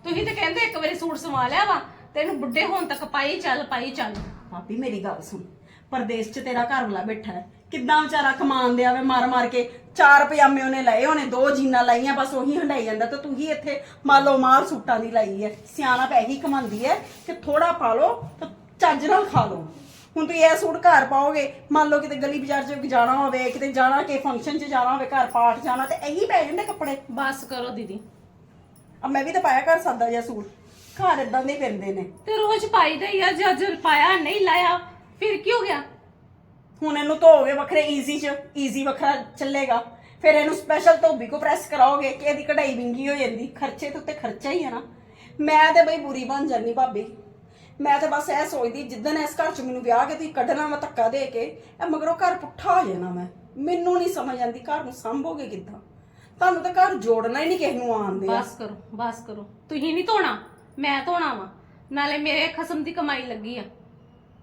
ਤੁਸੀਂ ਤੇ ਕਹਿੰਦੇ ਇੱਕ ਵਾਰੀ ਸੂਟ ਸਵਾ ਲਿਆ ਵਾ, ਤੇ ਇਹਨੂੰ ਬੁੱਢੇ ਹੋਣ ਤੱਕ ਪਾਈ ਚੱਲ ਪਾਈ ਚੱਲ। ਭਾਬੀ, ਮੇਰੀ ਗੱਲ ਸੁਣ। ਪਰਦੇਸ 'ਚ ਤੇਰਾ ਘਰ ਵਾਲਾ ਬੈਠਾ ਹੈ। ਕਿੱਦਾਂ ਵਿਚਾਰਾ ਕਮਾਨ ਦਿਆ ਵੇ ਮਾਰ ਮਾਰ ਕੇ? ਚਾਰ ਪਜਾਮੇ ਉਹਨੇ ਲਏ, ਉਹਨੇ ਦੋ ਜੀਨਾਂ ਲਾਈਆਂ, ਬਸ ਉਹੀ ਹੰਡਾਈ ਜਾਂਦਾ। ਤੇ ਤੂੰ ਹੀ ਇੱਥੇ ਮਾਲੋ ਮਾਰ ਸੂਟਾਂ ਦੀ ਲਾਈ ਹੈ। ਸਿਆਣਾ ਪੈ ਹੀ ਕਮਾਉਂਦੀ ਹੈ ਕਿ ਥੋੜਾ ਪਾ ਲਓ, ਤੇ ਚੱਜ ਨਾਲ ਖਾ ਲਓ। ਹੁਣ ਤੁਸੀਂ ਇਹ ਸੂਟ ਘਰ ਪਾਓਗੇ ਮੰਨ ਲਓ ਕਿਤੇ ਗਲੀ ਬਾਜ਼ਾਰ 'ਚ ਜਾਣਾ ਹੋਵੇ ਕਿਤੇ ਜਾਣਾ ਕਿ ਫੰਕਸ਼ਨ 'ਚ ਜਾਣਾ ਹੋਵੇ ਘਰ ਪਾਠ ਜਾਣਾ ਤੇ ਇਹੀ ਪੈ ਜਾਂਦੇ ਕੱਪੜੇ? ਬਸ ਕਰੋ ਦੀਦੀ। ਆ ਮੈਂ ਵੀ ਤਾਂ ਪਾਇਆ ਘਰ ਸਾਦਾ ਜਿਹਾ ਸੂਟ। ਘਰ ਇਦਾਂ ਦੇ ਪੈਂਦੇ ਨੇ। ਤੇ ਰੋਜ਼ ਪਾਈਦਾ ਹੀ ਆ ਜੇ ਅੱਜ ਪਾਇਆ ਨਹੀਂ ਲਾਇਆ ਫਿਰ ਕੀ ਹੋ ਗਿਆ? ਹੁਣ ਇਹਨੂੰ ਧੋਗੇ ਵੱਖਰੇ ਈਜ਼ੀ 'ਚ ਈਜ਼ੀ ਵੱਖਰਾ ਚੱਲੇਗਾ। ਫਿਰ ਇਹਨੂੰ ਸਪੈਸ਼ਲ ਧੋਬੀ ਕੋ ਪ੍ਰੈਸ ਕਰਾਓਗੇ ਕਿ ਇਹਦੀ ਕਢਾਈ ਵਿੰਗੀ ਹੋ ਜਾਂਦੀ। ਖਰਚੇ ਤੇ ਉੱਤੇ ਖਰਚਾ ਹੀ ਹੈ ਨਾ। ਮੈਂ ਤੇ ਬਈ ਬੁਰੀ ਬਣ ਜਾਨੀ ਭਾਬੀ। ਮੈਂ ਤੇ ਬਸ ਇਹ ਸੋਚਦੀ, ਜਿੱਦਣ ਇਸ ਘਰ 'ਚ ਮੈਨੂੰ ਵਿਆਹ ਕੇ ਤੁਸੀਂ ਕੱਢਣਾ ਵਾ ਧੱਕਾ ਦੇ ਕੇ, ਇਹ ਮਗਰੋਂ ਘਰ ਪੁੱਠਾ ਹੋ ਜਾਣਾ ਮੈਂ। ਮੈਨੂੰ ਨਹੀਂ ਸਮਝ ਆਉਂਦੀ ਘਰ ਨੂੰ ਸੰਭੋਗੇ ਕਿੱਦਾਂ। ਤੁਹਾਨੂੰ ਤਾਂ ਘਰ ਜੋੜਨਾ ਹੀ ਨਹੀਂ ਕਿਸੇ ਨੂੰ ਆਉਂਦੇ ਬਸ ਕਰੋ ਬਸ ਕਰੋ। ਤੁਸੀਂ ਨਹੀਂ ਧੋਣਾ, ਮੈਂ ਧੋਣਾ ਵਾ। ਨਾਲੇ ਮੇਰੇ ਖਸਮ ਦੀ ਕਮਾਈ ਲੱਗੀ ਆ।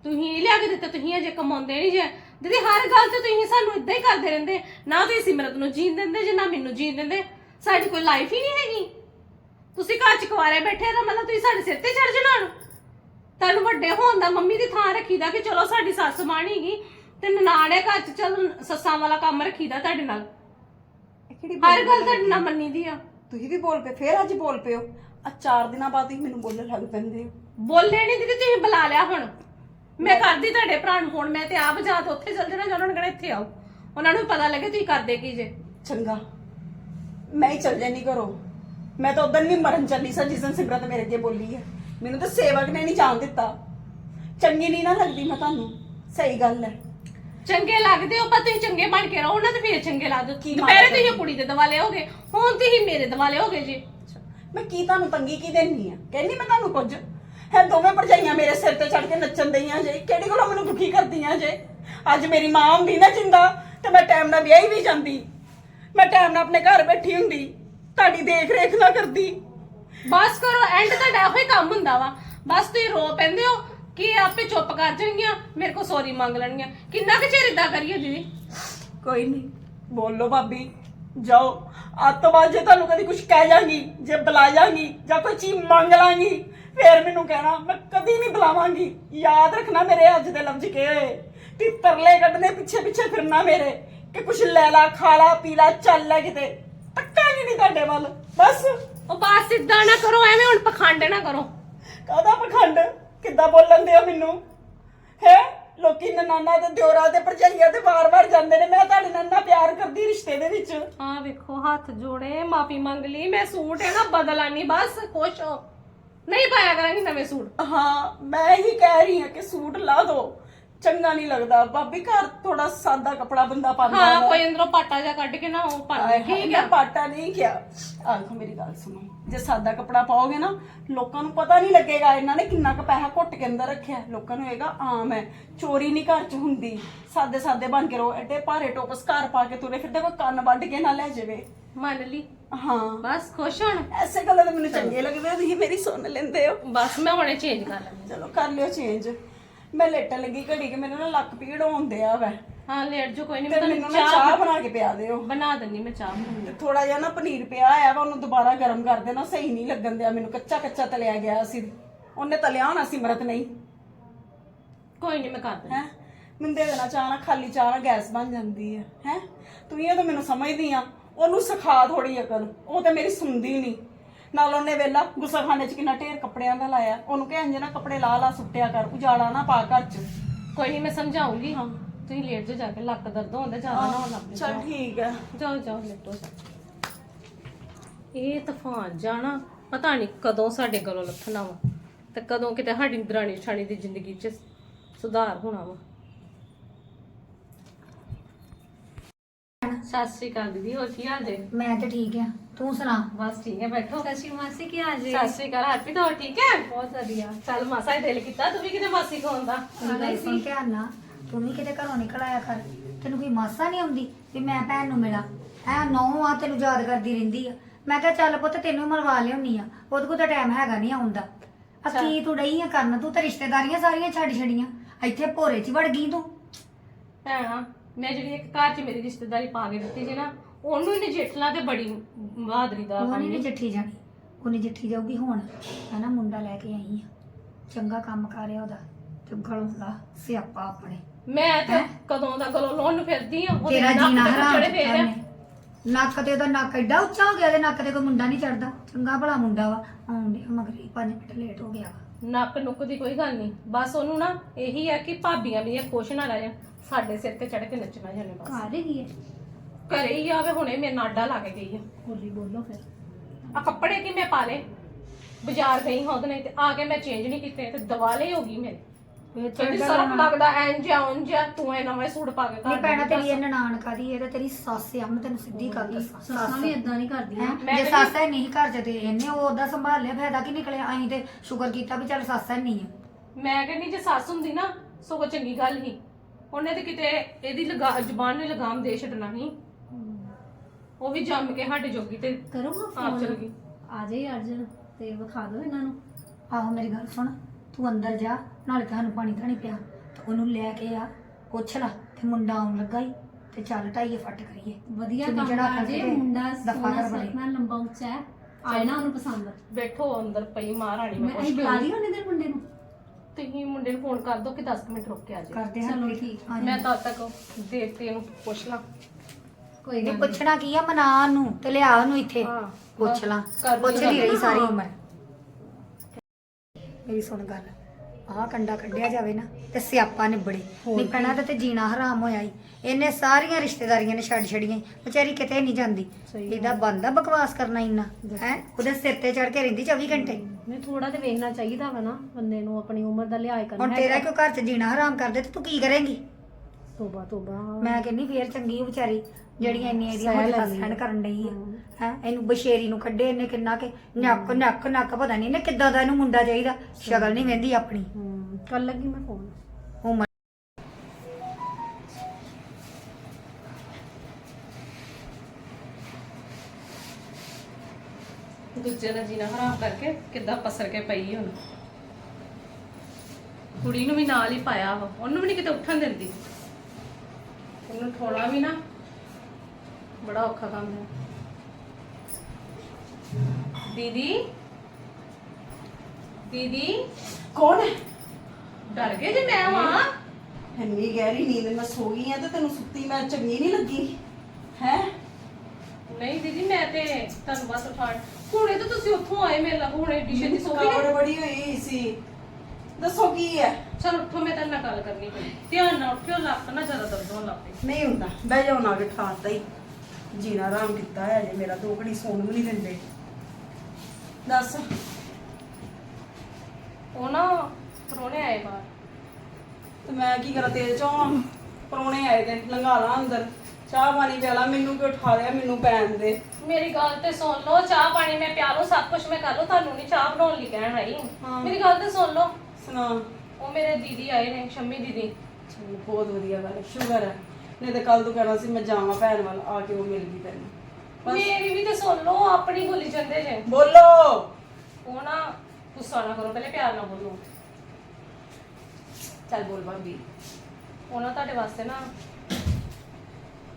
ਤੁਸੀਂ ਨਹੀਂ ਲਿਆ ਕੇ ਦਿੱਤੇ, ਤੁਸੀਂ ਅਜੇ ਕਮਾਉਂਦੇ ਨਹੀਂ ਜੇ। ਦੀਦੀ, ਹਰ ਗੱਲ ਤੇ ਤੁਸੀਂ ਸਾਨੂੰ ਇਦਾਂ ਹੀ ਕਰਦੇ ਰਹਿੰਦੇ। ਨਾ ਤੁਸੀਂ ਸਿਮਰਤ ਨੂੰ ਜੀਣ ਦਿੰਦੇ ਜੇ, ਨਾ ਮੈਨੂੰ ਜੀਣ ਦਿੰਦੇ। ਸਾਡੀ ਕੋਈ ਲਾਈਫ ਹੀ ਨਹੀਂ ਹੈਗੀ। ਤੁਸੀਂ ਘਰ ਚ ਕੁਆਰੇ ਬੈਠੇ ਤਾਂ ਮਤਲਬ ਤੁਸੀਂ ਸਾਡੇ ਸਿਰ ਤੇ ਚੜ ਜਾਣਾ ਹੁਣ ਤੁਹਾਨੂੰ ਵੱਡੇ ਹੋਣ ਦਾ ਮੰਮੀ ਦੀ ਥਾਂ ਰੱਖੀਦਾ ਕਿ ਚਲੋ ਸਾਡੀ ਸੱਸ ਮਾਣੀਗੀ ਤੇ ਨਨਾਣੇ ਘਰ ਚ ਚਲ ਸੱਸਾਂ ਵਾਲਾ ਕੰਮ ਰੱਖੀਦਾ ਤੁਹਾਡੇ ਨਾਲ। ਇਹ ਕਿਹੜੀ ਹਰ ਬੋਲੀ ਗੱਲ ਤੁਹਾਡੇ ਨਾਲ ਮੰਨੀ ਦੀ ਆ। ਤੁਸੀਂ ਵੀ ਬੋਲ ਪਏ ਫੇਰ ਅੱਜ ਬੋਲ ਪਿਓ ਆ ਚਾਰ ਦਿਨਾਂ ਬਾਅਦ ਹੀ ਮੈਨੂੰ ਬੋਲਣ ਲੱਗ ਪੈਂਦੇ ਹੋ। ਬੋਲੇ ਨਹੀਂ ਦੀਦੀ ਤੁਸੀਂ ਬੁਲਾ ਲਿਆ ਹੁਣ। ਮੈਂ ਕਰਦੀ ਤੁਹਾਡੇ ਭਰਾ ਨੂੰ ਫੋਨ ਮੈਂ ਤੇ ਆਪ ਜਾ ਤੇ ਉੱਥੇ ਚੱਲ ਜਾਣਾ ਜਾਂ ਉਹਨਾਂ ਨੇ ਕਹਿਣਾ ਇੱਥੇ ਆਓ। ਉਹਨਾਂ ਨੂੰ ਵੀ ਪਤਾ ਲੱਗੇ ਤੁਸੀਂ ਕਰਦੇ ਕੀ ਜੇ। ਚੰਗਾ। ਮੈਂ ਹੀ ਚੱਲ ਜਾਨੀ ਘਰੋਂ। ਮੈਂ ਤਾਂ ਉਦੋਂ ਵੀ ਮਰਨ ਚੱਲੀ ਸਾਂ ਜਿਸ ਦਿਨ ਸਿਮਰਤ ਮੇਰੇ ਅੱਗੇ ਬੋਲੀ ਹੈ ਮੈਨੂੰ ਤਾਂ ਸੇਵਕ ਨੇ ਨਹੀਂ ਜਾਣ ਦਿੱਤਾ। ਚੰਗੀ ਨਹੀਂ ਨਾ ਲੱਗਦੀ ਮੈਂ ਤੁਹਾਨੂੰ। ਸਹੀ ਗੱਲ ਹੈ। ਚੰਗੇ ਲੱਗਦੇ ਹੋ ਪਰ ਤੁਸੀਂ ਚੰਗੇ ਬਣ ਕੇ ਰਹੋ। ਨਾ ਤੇ ਫਿਰ ਚੰਗੇ ਲੱਗਦੇ ਕੀ ਦੁਪਹਿਰੇ ਮਾੜਾ ਤੁਸੀਂ ਕੁੜੀ ਦੇ ਦਿਵਾਲੇ ਹੋਗੇ। ਹੁਣ ਤੁਸੀਂ ਮੇਰੇ ਦਿਵਾਲੇ ਹੋਗੇ ਜੀ। ਮੈਂ ਕੀ ਤੁਹਾਨੂੰ ਤੰਗੀ ਕੀ ਦੇਣੀ ਆ? ਕਹਿੰਦੀ ਮੈਂ ਤੁਹਾਨੂੰ ਕੁਝ। ਹੈ ਦੋਵੇਂ ਭਰਜਾਈਆਂ ਮੇਰੇ ਸਿਰ ਤੇ ਚੜ ਕੇ ਨੱਚਣ ਦਈਆਂ ਜੇ। ਕਿਹੜੀ ਕੋਲੋਂ ਮੈਨੂੰ ਦੁਖੀ ਕਰਦੀਆਂ ਜੇ? ਅੱਜ ਮੇਰੀ ਮਾਂ ਹੁੰਦੀ ਨਾ ਜਿੰਦਾ ਤੇ ਮੈਂ ਟਾਈਮ ਨਾਲ ਵਿਆਹੀ ਵੀ ਜਾਂਦੀ। ਮੈਂ ਟਾਈਮ ਨਾਲ ਆਪਣੇ ਘਰ ਬੈਠੀ ਹੁੰਦੀ। ਤੁਹਾਡੀ ਦੇਖ ਰੇਖ ਨਾ ਕਰਦੀ। ਬਸ ਕਰੋ ਐਂਡ ਤੁਹਾਡਾ ਇਹੋ ਹੀ ਕੰਮ ਹੁੰਦਾ ਵਾ। ਬਸ ਤੁਸੀਂ ਰੋ ਪੈਂਦੇ ਹੋ ਕਿ ਇਹ ਆਪੇ ਚੁੱਪ ਕਰ ਜਾਣਗੀਆਂ, ਮੇਰੇ ਕੋਲ ਸੌਰੀ ਮੰਗ ਲੈਣਗੀਆਂ। ਕਿੰਨਾ ਕੁ ਚਿਰ ਇਦਾਂ ਕਰੀਏ ਦੀਦੀ? ਕੋਈ ਨਹੀਂ ਬੋਲੋ ਭਾਬੀ, ਜਾਓ। ਅੱਜ ਤੋਂ ਬਾਅਦ ਜੇ ਤੁਹਾਨੂੰ ਕਦੀ ਕੁਝ ਕਹਿ ਜਾਗੀ ਜੇ ਬੁਲਾ ਜਾਗੀ ਜਾਂ ਕੋਈ ਚੀਜ਼ ਮੰਗ ਲਾਂਗੀ, ਫੇਰ ਮੈਨੂੰ ਕਹਿਣਾ, ਮੈਂ ਕਦੀ ਨਹੀਂ ਬੁਲਾਵਾਂਗੀ। ਯਾਦ ਰੱਖਣਾ ਮੇਰੇ ਅੱਜ ਦੇ ਲਫ਼ਜ਼ ਕੇ। ਤੇ ਤਰਲੇ ਕੱਢਨੇ, ਪਿੱਛੇ ਪਿੱਛੇ ਫਿਰਨਾ ਮੇਰੇ। ਕਿ ਕੁਝ ਲੈ ਲਾ, ਖਾ ਲਾ, ਪੀ ਲਾ, ਚੱਲ ਲੈ ਕਿਤੇ। ਤੱਕਾਂਗੀ ਨਹੀਂ ਤੁਹਾਡੇ ਵੱਲ। ਬਸ। ਉਹ ਬਸ ਇਦਾਂ ਨਾ ਕਰੋ ਐਵੇਂ ਹੁਣ ਪਖੰਡ ਨਾ ਕਰੋ। ਕਾਹਦਾ ਪਖੰਡ? ਕਿੱਦਾਂ ਬੋਲਣ ਦਿਓ ਮੈਨੂੰ? ਹੈ? ਲੋਕੀ ਨਨਾਨਾ ਤੇ ਦਿਓਰਾ ਤੇ ਭਰਜਾਈਆਂ ਤੇ ਵਾਰ-ਵਾਰ ਜਾਂਦੇ ਨੇ। ਮੈਂ ਤੁਹਾਡੇ ਨਾਲ ਨਾ ਪਿਆਰ ਕਰਦੀ ਰਿਸ਼ਤੇ ਦੇ ਵਿੱਚ। ਆ ਵੇਖੋ ਹੱਥ ਜੋੜੇ ਮਾਫੀ ਮੰਗ ਲਈ। ਮੈਂ ਸੂਟ ਹੈ ਨਾ ਬਦਲਾਨੀ ਬਸ ਖੁਸ਼ ਹੋ। ਨਹੀਂ ਪਾਇਆ ਕਰਾਂਗੀ ਨਵੇਂ ਸੂਟ। ਹਾਂ ਮੈਂ ਹੀ ਕਹਿ ਰਹੀ ਹਾਂ ਕਿ ਸੂਟ ਲਾ ਦੋ ਚੰਗਾ ਨਹੀਂ ਲੱਗਦਾ। ਭਾਬੀ ਘਰ ਥੋੜਾ ਸਾਦਾ ਕਪੜਾ ਬੰਦਾ ਪਾਉਂਦਾ ਹਾਂ ਵਾ। ਕੋਈ ਅੰਦਰੋਂ ਪਾਟਾ ਜਾ ਕੱਢ ਕੇ ਨਾ ਉਹ ਪਾ ਹਾਏ, ਠੀਕ ਪਾਟਾ ਨਹੀਂ ਕਿਹਾ। ਆਖੋ ਮੇਰੀ ਗੱਲ ਸੁਣੋ। ਜੇ ਸਾਦਾ ਕਪੜਾ ਪਾਓਗੇ ਨਾ ਲੋਕਾਂ ਨੂੰ ਪਤਾ ਨਹੀਂ ਲੱਗੇਗਾ ਇਹਨਾਂ ਨੇ ਕਿੰਨਾ ਕੁ ਪੈਸਾ ਘੁੱਟ ਕੇ ਅੰਦਰ ਰੱਖਿਆ। ਹੈ। ਲੋਕਾਂ ਨੂੰ ਹੋਏਗਾ ਆਮ ਹੈ। ਚੋਰੀ ਨਹੀਂ ਘਰ 'ਚ ਹੁੰਦੀ। ਸਾਦੇ ਸਾਦੇ ਬਣ ਕੇ ਰਹੋ ਐਡੇ ਭਾਰੇ ਟੋਪਸ ਘਰ ਪਾ ਕੇ ਤੁਰੇ ਫਿਰਦੇ ਕੋਈ ਕੰਨ ਵੱਢ ਕੇ ਨਾ ਲੈ ਜਾਵੇ। ਮੰਨ ਲਈ। ਹਾਂ। ਬਸ ਖੁਸ਼ ਹੁਣ। ਐਸੇ ਗੱਲਾਂ ਤਾਂ ਮੈਨੂੰ ਚੰਗੇ ਲੱਗਦੇ ਆ, ਤੁਸੀਂ ਮੇਰੀ ਸੁਣ ਲੈਂਦੇ ਹੋ। ਬਸ ਮੈਂ ਹੁਣੇ ਚੇਂਜ ਕਰ ਲੈਂਦੀ। ਚਲੋ ਕਰ ਲਿਓ ਚੇਂਜ ਮੈਂ ਲੇਟਣ ਲੱਗੀ ਘੜੀ ਕਿ ਮੈਨੂੰ ਨਾ ਲੱਕ ਪੀੜ ਹੋਣ ਆ ਵੈ। ਹਾਂ ਲੇਟ ਜੋ ਕੋਈ ਨਹੀਂ ਤੇ ਮੈਂ ਮੈਨੂੰ ਨਾ ਚਾਹ ਬਣਾ ਕੇ ਪਿਆ ਦਿਓ। ਬਣਾ ਦਿੰਦੀ ਮੈਂ ਚਾਹ ਬਣਾਉਣੀ। ਤੇ ਥੋੜਾ ਜਿਹਾ ਨਾ ਪਨੀਰ ਪਿਆ ਆ ਵਾ ਉਹਨੂੰ ਦੁਬਾਰਾ ਗਰਮ ਕਰ ਦੇਣਾ ਸਹੀ ਨਹੀਂ ਲੱਗਣ ਦਿਆ ਮੈਨੂੰ ਕੱਚਾ ਕੱਚਾ ਤਲਿਆ ਗਿਆ ਸੀ। ਉਹਨੇ ਤਲਿਆ ਹੋਣਾ ਸਿਮਰਤ ਨਹੀਂ ਕੋਈ ਨਹੀਂ ਮੈਂ ਕਰ ਦਿੰਦੀ। ਹੈ? ਮੈਨੂੰ ਦੇ ਦੇਣਾ ਚਾਹ ਨਾਲ ਖਾਲੀ ਚਾਹ ਨਾਲ ਗੈਸ ਬਣ ਜਾਂਦੀ ਹੈ ਹੈ? ਤੂੰ ਇਹ ਤਾਂ ਮੈਨੂੰ ਸਮਝਦੀ ਆ। ਉਹਨੂੰ ਸਿਖਾ ਥੋੜੀ ਅਕਲ ਉਹ ਤੇ ਮੇਰੀ ਸੁਣਦੀ ਨਹੀਂ। ਨਾਲ ਉਹਨੇ ਵੇਲਾ ਗੁੱਸਾਖਾਨੇ 'ਚ ਕਿੰਨਾ ਢੇਰ ਕੱਪੜਿਆਂ ਦਾ ਲਾਇਆ। ਉਹਨੂੰ ਕਹਿ ਇੰਜ ਨਾ ਕੱਪੜੇ ਲਾ ਲਾ ਸੁੱਟਿਆ ਕਰ ਉਜਾੜਾ ਨਾ ਪਾ ਘਰ 'ਚ। ਕੋਈ ਨਹੀਂ ਮੈਂ ਸਮਝਾਉਂਗੀ ਹਾਂ। ਤੁਸੀਂ ਲੇਟ ਜਾ ਜਾ ਕੇ ਲੱਕ ਦਰਦ ਹੁੰਦਾ ਜ਼ਿਆਦਾ ਨਾ ਹੋਣ ਲੱਗ ਚਲ ਠੀਕ ਹੈ ਜਾਓ ਜਾਓ ਲੇਟੋ ਇਹ ਤੂਫਾਨ ਜਾਣਾ ਪਤਾ ਨਹੀਂ ਕਦੋਂ ਸਾਡੇ ਗਲੋਂ ਲੱਥਣਾ ਵਾ ਤੇ ਕਦੋਂ ਕਿਤੇ ਸਾਡੀ ਦਰਾਣੀ ਛਾਣੀ ਦੀ ਜ਼ਿੰਦਗੀ 'ਚ ਸੁਧਾਰ ਹੋਣਾ ਵਾ। ਸਤਿ ਸ਼੍ਰੀ ਅਕਾਲ ਦੀਦੀ ਹੋਰ ਕੀ ਹਾਲ ਜੇ? ਮੈਂ ਤੇ ਠੀਕ ਆ ਤੂੰ ਸੁਣਾ? ਬਸ ਠੀਕ ਹੈ ਬੈਠੋ। ਸ਼੍ਰੀ ਮਾਸੀ ਕੀ ਹਾਲ ਜੀ? ਸਤਿ ਸ਼੍ਰੀ ਅਕਾਲ ਹਰਪ੍ਰੀਤ ਹੋਰ ਠੀਕ ਹੈ? ਬਹੁਤ ਵਧੀਆ। ਚੱਲ ਮਾਸਾ ਹੀ ਦਿਲ ਕੀਤਾ ਤੂੰ ਵੀ ਕਿਤੇ ਮਾਸੀ ਕੋਲ ਦਾ ਗੱਲ ਸੁਣ ਧਿਆਨ ਨਾਲ। ਤੂੰ ਵੀ ਕਿਤੇ ਘਰੋਂ ਨਿਕਲ ਆਇਆ ਕਰ। ਤੈਨੂੰ ਕੋਈ ਮਾਸਾ ਨਹੀਂ ਆਉਂਦੀ ਵੀ ਮੈਂ ਭੈਣ ਨੂੰ ਮਿਲਾਂ। ਐ ਨੌ ਆ ਤੈਨੂੰ ਯਾਦ ਕਰਦੀ ਰਹਿੰਦੀ ਆ। ਮੈਂ ਕਿਹਾ ਚੱਲ ਪੁੱਤ ਤੈਨੂੰ ਮਲਵਾ ਲਿਆਉਣੀ ਆ। ਉਹਦੇ ਕੋਲ ਤਾਂ ਟਾਈਮ ਹੈਗਾ ਨਹੀਂ ਆਉਂਦਾ ਆ ਕੀ ਤੂੰ ਡਈ ਆ ਕਰਨ? ਤੂੰ ਤਾਂ ਰਿਸ਼ਤੇਦਾਰੀਆਂ ਸਾਰੀਆਂ ਛੱਡ ਛੜੀਆਂ ਇੱਥੇ ਭੋਰੇ 'ਚ ਵੜ ਗਈ ਤੂੰ। ਭੈਣਾ ਮੈਂ ਜਿਹੜੀ ਇੱਕ ਘਰ 'ਚ ਮੇਰੀ ਰਿਸ਼ਤੇਦਾਰੀ ਪਾ ਕੇ ਦਿੱਤੀ ਸੀ ਨਾ ਉਹਨੂੰ ਨਜਿੱਠਲਾ ਤੇ ਬੜੀ ਬਹਾਦਰੀ ਦਾ ਉਹ ਕੰਮ ਨਹੀਂ ਨਹੀਂ ਚਿੱਠੀ ਜਾਣੀ। ਉਹ ਜਾਊਗੀ ਹੁਣ। ਹੈ ਨਾ ਮੁੰਡਾ ਲੈ ਕੇ ਆਈ ਆ। ਚੰਗਾ ਕੰਮ ਕਰ ਰਿਹਾ ਉਹਦਾ। ਤੇ ਗਲੋਂ ਦਾ ਸਿਆਪਾ ਆਪਣੇ। ਮੈਂ ਤੇ ਕਦੋਂ ਦਾ ਗਲੋਂ ਲੋਨ ਨੂੰ ਫਿਰਦੀ ਆ ਤੇਰਾ ਜੀਣਾ ਹਰਾਮ ਚੜੇ ਕੀਤਾ ਫੇਰ ਉਹਨੇ। ਨੱਕ ਤੇ ਉਹਦਾ ਨੱਕ ਐਡਾ ਉੱਚਾ ਹੋ ਗਿਆ ਉਹਦੇ ਨੱਕ ਤੇ ਕੋਈ ਮੁੰਡਾ ਨਹੀਂ ਚੜਦਾ। ਚੰਗਾ ਭਲਾ ਮੁੰਡਾ ਵਾ। ਆਉਂਦੇ ਮਗਰੀ 5 ਮਿੰਟ ਲੇਟ ਹੋ ਗਿਆ ਵਾ। ਨੱਕ ਨੁੱਕ ਦੀ ਕੋਈ ਗੱਲ ਨਹੀਂ ਬਸ ਉਹਨੂੰ ਨਾ ਇਹੀ ਹੈ ਕਿ ਭਾਬੀਆਂ ਵੀ ਇਹ ਖੁਸ਼ ਨਾ ਰਹਿ ਜਾਣ ਸਾਡੇ ਸਿਰ ਤੇ ਚੜ ਕੇ ਨੱਚਣਾ ਜਾਣੇ ਬਸ। ਘਰ ਹੈਗੀ ਹੈ। ਘਰੇ ਹੀ ਆਵੇ ਹੁਣੇ ਮੇਰੇ ਨਾਡਾ ਲਾ ਕੇ ਗਈ ਆ। ਬੋਲੀ ਬੋਲੋ ਫਿਰ। ਆ ਕੱਪੜੇ ਕਿ ਮੈਂ ਪਾ ਲਏ? ਬਾਜ਼ਾਰ ਗਈ ਹਾਂ ਉਹਦੇ ਨਾਲ ਤੇ ਆ ਕੇ ਮੈਂ ਚੇਂਜ ਨਹੀਂ ਕੀਤੇ ਤੇ ਦਿਵਾਲੇ ਹੋ ਗਈ ਮੇਰੇ। ਕਹਿੰਦੀ ਸਰਫ ਲੱਗਦਾ ਇੰਜ ਆ ਉਂਝ ਆ ਤੂੰ ਇਹ ਨਵੇਂ ਸੂਟ ਪਾ ਕੇ ਨਹੀਂ ਘਰ ਭੈਣਾ ਤੇਰੀ ਇਹ ਨਨਾਣ ਕਾਦੀ ਇਹ ਤਾਂ ਤੇਰੀ ਸੱਸ ਆ ਮੈਂ ਤੈਨੂੰ ਸਿੱਧੀ ਗੱਲ ਦੱਸਾਂ। ਸੱਸਾਂ ਵੀ ਇਦਾਂ ਨਹੀਂ ਕਰਦੀਆਂ। ਹੈਂ? ਜੇ ਕਹਿੰਦੀ- ਸੱਸ ਹੈ ਨਹੀਂ ਘਰ ਤੇ ਇਹਨੇ ਉਹ ਉਹਦਾ ਸੰਭਾਲ ਲਿਆ ਫਾਇਦਾ ਕੀ ਨਿਕਲਿਆ? ਅਸੀਂ ਤੇ ਸ਼ੁਕਰ ਕੀਤਾ ਵੀ ਚੱਲ ਸੱਸ ਹੈ ਨਹੀਂ ਹੈ ਮੈਂ ਕਹਿੰਦੀ ਜੇ ਸੱਸ ਹੁੰਦੀ ਨਾ ਸਗੋਂ ਚੰਗੀ ਗੱਲ ਹੀ। ਉਹਨੇ ਤੇ ਕਿਤੇ ਇਹਦੀ ਲਗਾ ਜ਼ਬਾਨ ਨੇ ਲਗਾਮ ਦੇ ਛੱਡਣਾ ਸੀ। ਉਹ ਵੀ ਜੰਮ ਕੇ ਸਾਡੇ ਜੋਗੀ ਤੇ ਕਰੂਗਾ ਆਪ ਚਲ ਗਈ। ਆ ਜਾਈ ਅਰਜਨ ਤੇ ਵਿਖਾ ਦਿਓ ਇਹਨਾਂ ਨੂੰ। ਆਹੋ ਮੇਰੀ ਗੱਲ ਸੁਣ ਤੂੰ ਅੰਦਰ ਜਾ ਨਾਲੇ ਤੁਹਾਨੂੰ ਪਾਣੀ ਧਾਣੀ ਪਿਆ। ਤੇ ਉਹਨੂੰ ਲੈ ਕੇ ਆ ਪੁੱਛ ਲਾ ਤੇ ਮੁੰਡਾ ਆਉਣ ਲੱਗਾ ਈ ਤੇ ਚੱਲ ਢਾਈਏ ਫੱਟ ਕਰੀਏ। ਵਧੀਆ ਕੰਮ ਚੜ੍ਹਾ ਆ ਜੇ ਮੁੰਡਾ ਦਫ਼ਾ ਸੋਹਣਾ ਕਰ ਲੰਬਾ ਉੱਚਾ ਹੈ। ਆਏ ਨਾ ਉਹਨੂੰ ਪਸੰਦ। ਬੈਠੋ ਅੰਦਰ ਪਈ ਮਹਾਰਾਣੀ ਮੈਂ ਮੈਂ ਅਸੀਂ ਬੁਲਾ ਲਈ ਉਹਨੇ ਦੇ ਮੁੰਡੇ ਨੂੰ? ਤੁਸੀਂ ਮੁੰਡੇ ਨੂੰ ਫੋਨ ਕਰ ਦੋ ਕਿ 10 ਮਿੰਟ ਰੁਕ ਕੇ ਆ ਜਾਏ ਕਰਦੇ ਹਾਂ ਚਲੋ ਠੀਕ। ਹਾਂਜੀ। ਮੈਂ ਤਦ ਤੱਕ ਦੇਵਤੇ ਨੂੰ ਪੁੱਛ ਲਾਂ। ਕੋਈ ਨਹੀਂ ਪੁੱਛਣਾ ਕੀ ਆ? ਮਨਾ ਨੂੰ ਤੇ ਲਿਆ ਉਹਨੂੰ ਇੱਥੇ। ਹਾਂ। ਪੁੱਛ ਲਾ। ਕਰ ਪੁੱਛ। ਲਈ ਰਹੀ ਸਾਰੀ ਉਮਰ ਮੇਰੀ ਸੁਣ ਗੱਲ। ਆਹ ਕੰਡਾ ਕੱਢਿਆ ਜਾਵੇ ਨਾ ਤੇ ਸਿਆਪਾ ਨਿਬੜੇ। ਨਹੀਂ ਪੈਣਾ ਤੇ ਤੇ ਜੀਣਾ ਹਰਾਮ ਹੋਇਆ ਈ। ਇਹਨੇ ਸਾਰੀਆਂ ਰਿਸ਼ਤੇਦਾਰੀਆਂ ਨੇ ਛੱਡ ਛੜੀਆਂ। ਵਿਚਾਰੀ ਕਿਤੇ ਨਹੀਂ ਜਾਂਦੀ। ਇਹਦਾ ਬੰਦਾ ਬਕਵਾਸ ਕਰਨਾ ਇੰਨਾ। ਹੈ? ਉਹਦੇ ਸਿਰ ਤੇ ਚੜ ਕੇ ਰਹਿੰਦੀ 24 ਘੰਟੇ। ਨਹੀਂ ਥੋੜਾ ਤੇ ਵੇਖਣਾ ਚਾਹੀਦਾ ਵਾ ਨਾ ਬੰਦੇ ਨੂੰ ਆਪਣੀ ਉਮਰ ਦਾ ਲਿਹਾਜ਼ ਕਰਨਾ ਹੁਣ ਤੇਰਾ ਕਿਉਂ ਘਰ 'ਚ ਜੀਣਾ ਹਰਾਮ ਕਰਦੇ ਤੇ ਤੂੰ ਕੀ ਕਰੇਂਗੀ? ਤੋਬਾ ਤੋਬਾ। ਮੈਂ ਕਹਿੰਨੀ ਫੇਰ ਚੰਗੀ ਉਹ ਵਿਚਾਰੀ। ਜਿਹੜੀਆਂ ਇੰਨੀਆਂ ਇਹਦੀਆਂ ਸਹਿ ਮੁੱਢਾਂ ਲੈਂਦੀ ਸਹਿਣ ਆ। ਕਰਨ ਡਈ ਆ ਹੈ। ਇਹਨੂੰ ਬਸ਼ੇਰੀ ਨੂੰ ਕੱਢੇ ਇਹਨੇ ਕਿੰਨਾ ਕਿ ਨੱਕ ਨੱਕ ਨੱਕ ਪਤਾ ਨਹੀਂ ਇਹਨੇ ਕਿੱਦਾਂ ਦਾ ਇਹਨੂੰ ਮੁੰਡਾ ਚਾਹੀਦਾ ਸ਼ਕਲ ਨਹੀਂ ਵਹਿੰਦੀ ਆਪਣੀ। ਹੂੰ ਕੱਲ ਲੱਗੀ ਮੈਂ ਫੋਨ ਉਮਰ ਦੂਜੇ ਦਾ ਜੀਣਾ ਹਰਾਮ ਕਰਕੇ ਕਿੱਦਾਂ ਪਸਰ ਕੇ ਪਈ ਹੁਣ। ਕੁੜੀ ਨੂੰ ਵੀ ਨਾਲ ਹੀ ਪਾਇਆ ਵਾ ਉਹਨੂੰ ਵੀ ਨਹੀਂ ਕਿਤੇ ਉੱਠਣ ਦਿੰਦੀ। ਉਹਨੂੰ ਠੋਣਾ ਵੀ ਨਾ। ਬੜਾ ਔਖਾ ਕੰਮ ਹੈ। ਦੀਦੀ? ਦੀਦੀ? ਕੌਣ ਹੈ? ਡਰ ਗਏ ਜੇ ਮੈਂ ਵਾਂ। ਇੰਨੀ ਗਹਿਰੀ ਨੀਂਦ ਮੈਂ ਸੋ ਗਈ ਆ ਤੇ ਤੈਨੂੰ ਸੁੱਤੀ ਮੈਂ ਚੰਗੀ ਨਹੀਂ ਲੱਗੀ। ਹੈ? ਨਹੀਂ ਦੀਦੀ ਮੈਂ ਤੇ ਤੁਹਾਨੂੰ ਬਸ ਉਠਾਣ ਹੁਣੇ ਤਾਂ ਤੁਸੀਂ ਉੱਥੋਂ ਆਏ ਮੇਰੇ ਲੱਗ ਹੁਣੇ ਡਿਸ਼ ਦੀ ਸੋਕੀ ਥਕਾਵਟ ਬੜੀ ਹੋਈ ਸੀ। ਦੱਸੋ ਕੀ ਹੈ? ਚਲ ਉੱਠੋ ਮੈਂ ਤੁਹਾਡੇ ਨਾਲ ਗੱਲ ਕਰਨੀ ਪਈ। ਧਿਆਨ ਨਾਲ ਉੱਠਿਓ ਲੱਕ ਨਾ ਜ਼ਿਆਦਾ ਦਰਦ ਹੋਣ ਲੱਗ ਪਈ। ਨਹੀਂ ਹੁੰਦਾ ਬਹਿ ਜਾਓ ਨਾ ਕੇ ਠਾਤਾ ਹੀ। ਜੀਣਾ ਆਰਾਮ ਕੀਤਾ ਹੈ ਜੇ ਮੇਰਾ ਦੋ ਘੜੀ ਸੌਣ ਵੀ ਨਹੀਂ ਦਿੰਦੇ। ਦੱਸ। ਉਹ ਨਾ ਪਰੋਣੇ ਆਏ ਬਾਹਰ। ਤੇ ਮੈਂ ਕੀ ਕਰਾਂ ਤੇਰੇ ਚੋਂ ਪਰੋਣੇ ਆਏ ਤੇ ਲੰਘਾ ਲਾ ਅੰਦਰ। ਚਾਹ ਪਾਣੀ ਪਿਆਲਾ ਮੈਨੂੰ ਕਿਉਂ ਉਠਾ ਲਿਆ ਮੈਨੂੰ ਪੈਣ ਦੇ। ਮੇਰੀ ਗੱਲ ਤੇ ਸੁਣ ਲਓ ਚਾਹ ਪਾਣੀ ਮੈਂ ਪਿਆ ਲਓ ਸਭ ਕੁਝ ਮੈਂ ਕਰ ਲਓ ਤੁਹਾਨੂੰ ਨਹੀਂ ਚਾਹ ਬਣਾਉਣ ਲਈ ਕਹਿਣ ਆਈ। ਹਾਂ। ਮੇਰੀ ਗੱਲ ਤੇ ਸੁਣ ਲਓ। ਸੁਣਾ। ਉਹ ਮੇਰੇ ਦੀਦੀ ਆਏ ਨੇ ਸ਼ੰਮੀ ਦੀਦੀ। ਚਲੋ, ਬਹੁਤ ਵਧੀਆ ਗੱਲ ਹੈ ਸ਼ੁਕਰ ਹੈ। ਨਹੀਂ ਤੇ ਕੱਲ ਤੂੰ ਕਹਿਣਾ ਸੀ ਮੈਂ ਜਾਵਾਂ ਭੈਣ ਵੱਲ ਆ ਕੇ ਉਹ ਮਿਲ ਗਈ ਤੈਨੂੰ। ਬਸ। ਮੇਰੀ ਵੀ ਤੇ ਸੁਣ ਲਓ ਆਪਣੀ ਭੁੱਲੀ ਜਾਂਦੇ ਜੇ। ਬੋਲੋ। ਉਹ ਨਾ ਗੁੱਸਾ ਨਾ ਕਰੋ ਪਹਿਲੇ ਪਿਆਰ ਨਾਲ ਬੋਲੋ। ਚੱਲ ਬੋਲ ਭਾਬੀ। ਉਹ ਨਾ ਤੁਹਾਡੇ ਵਾਸਤੇ ਨਾ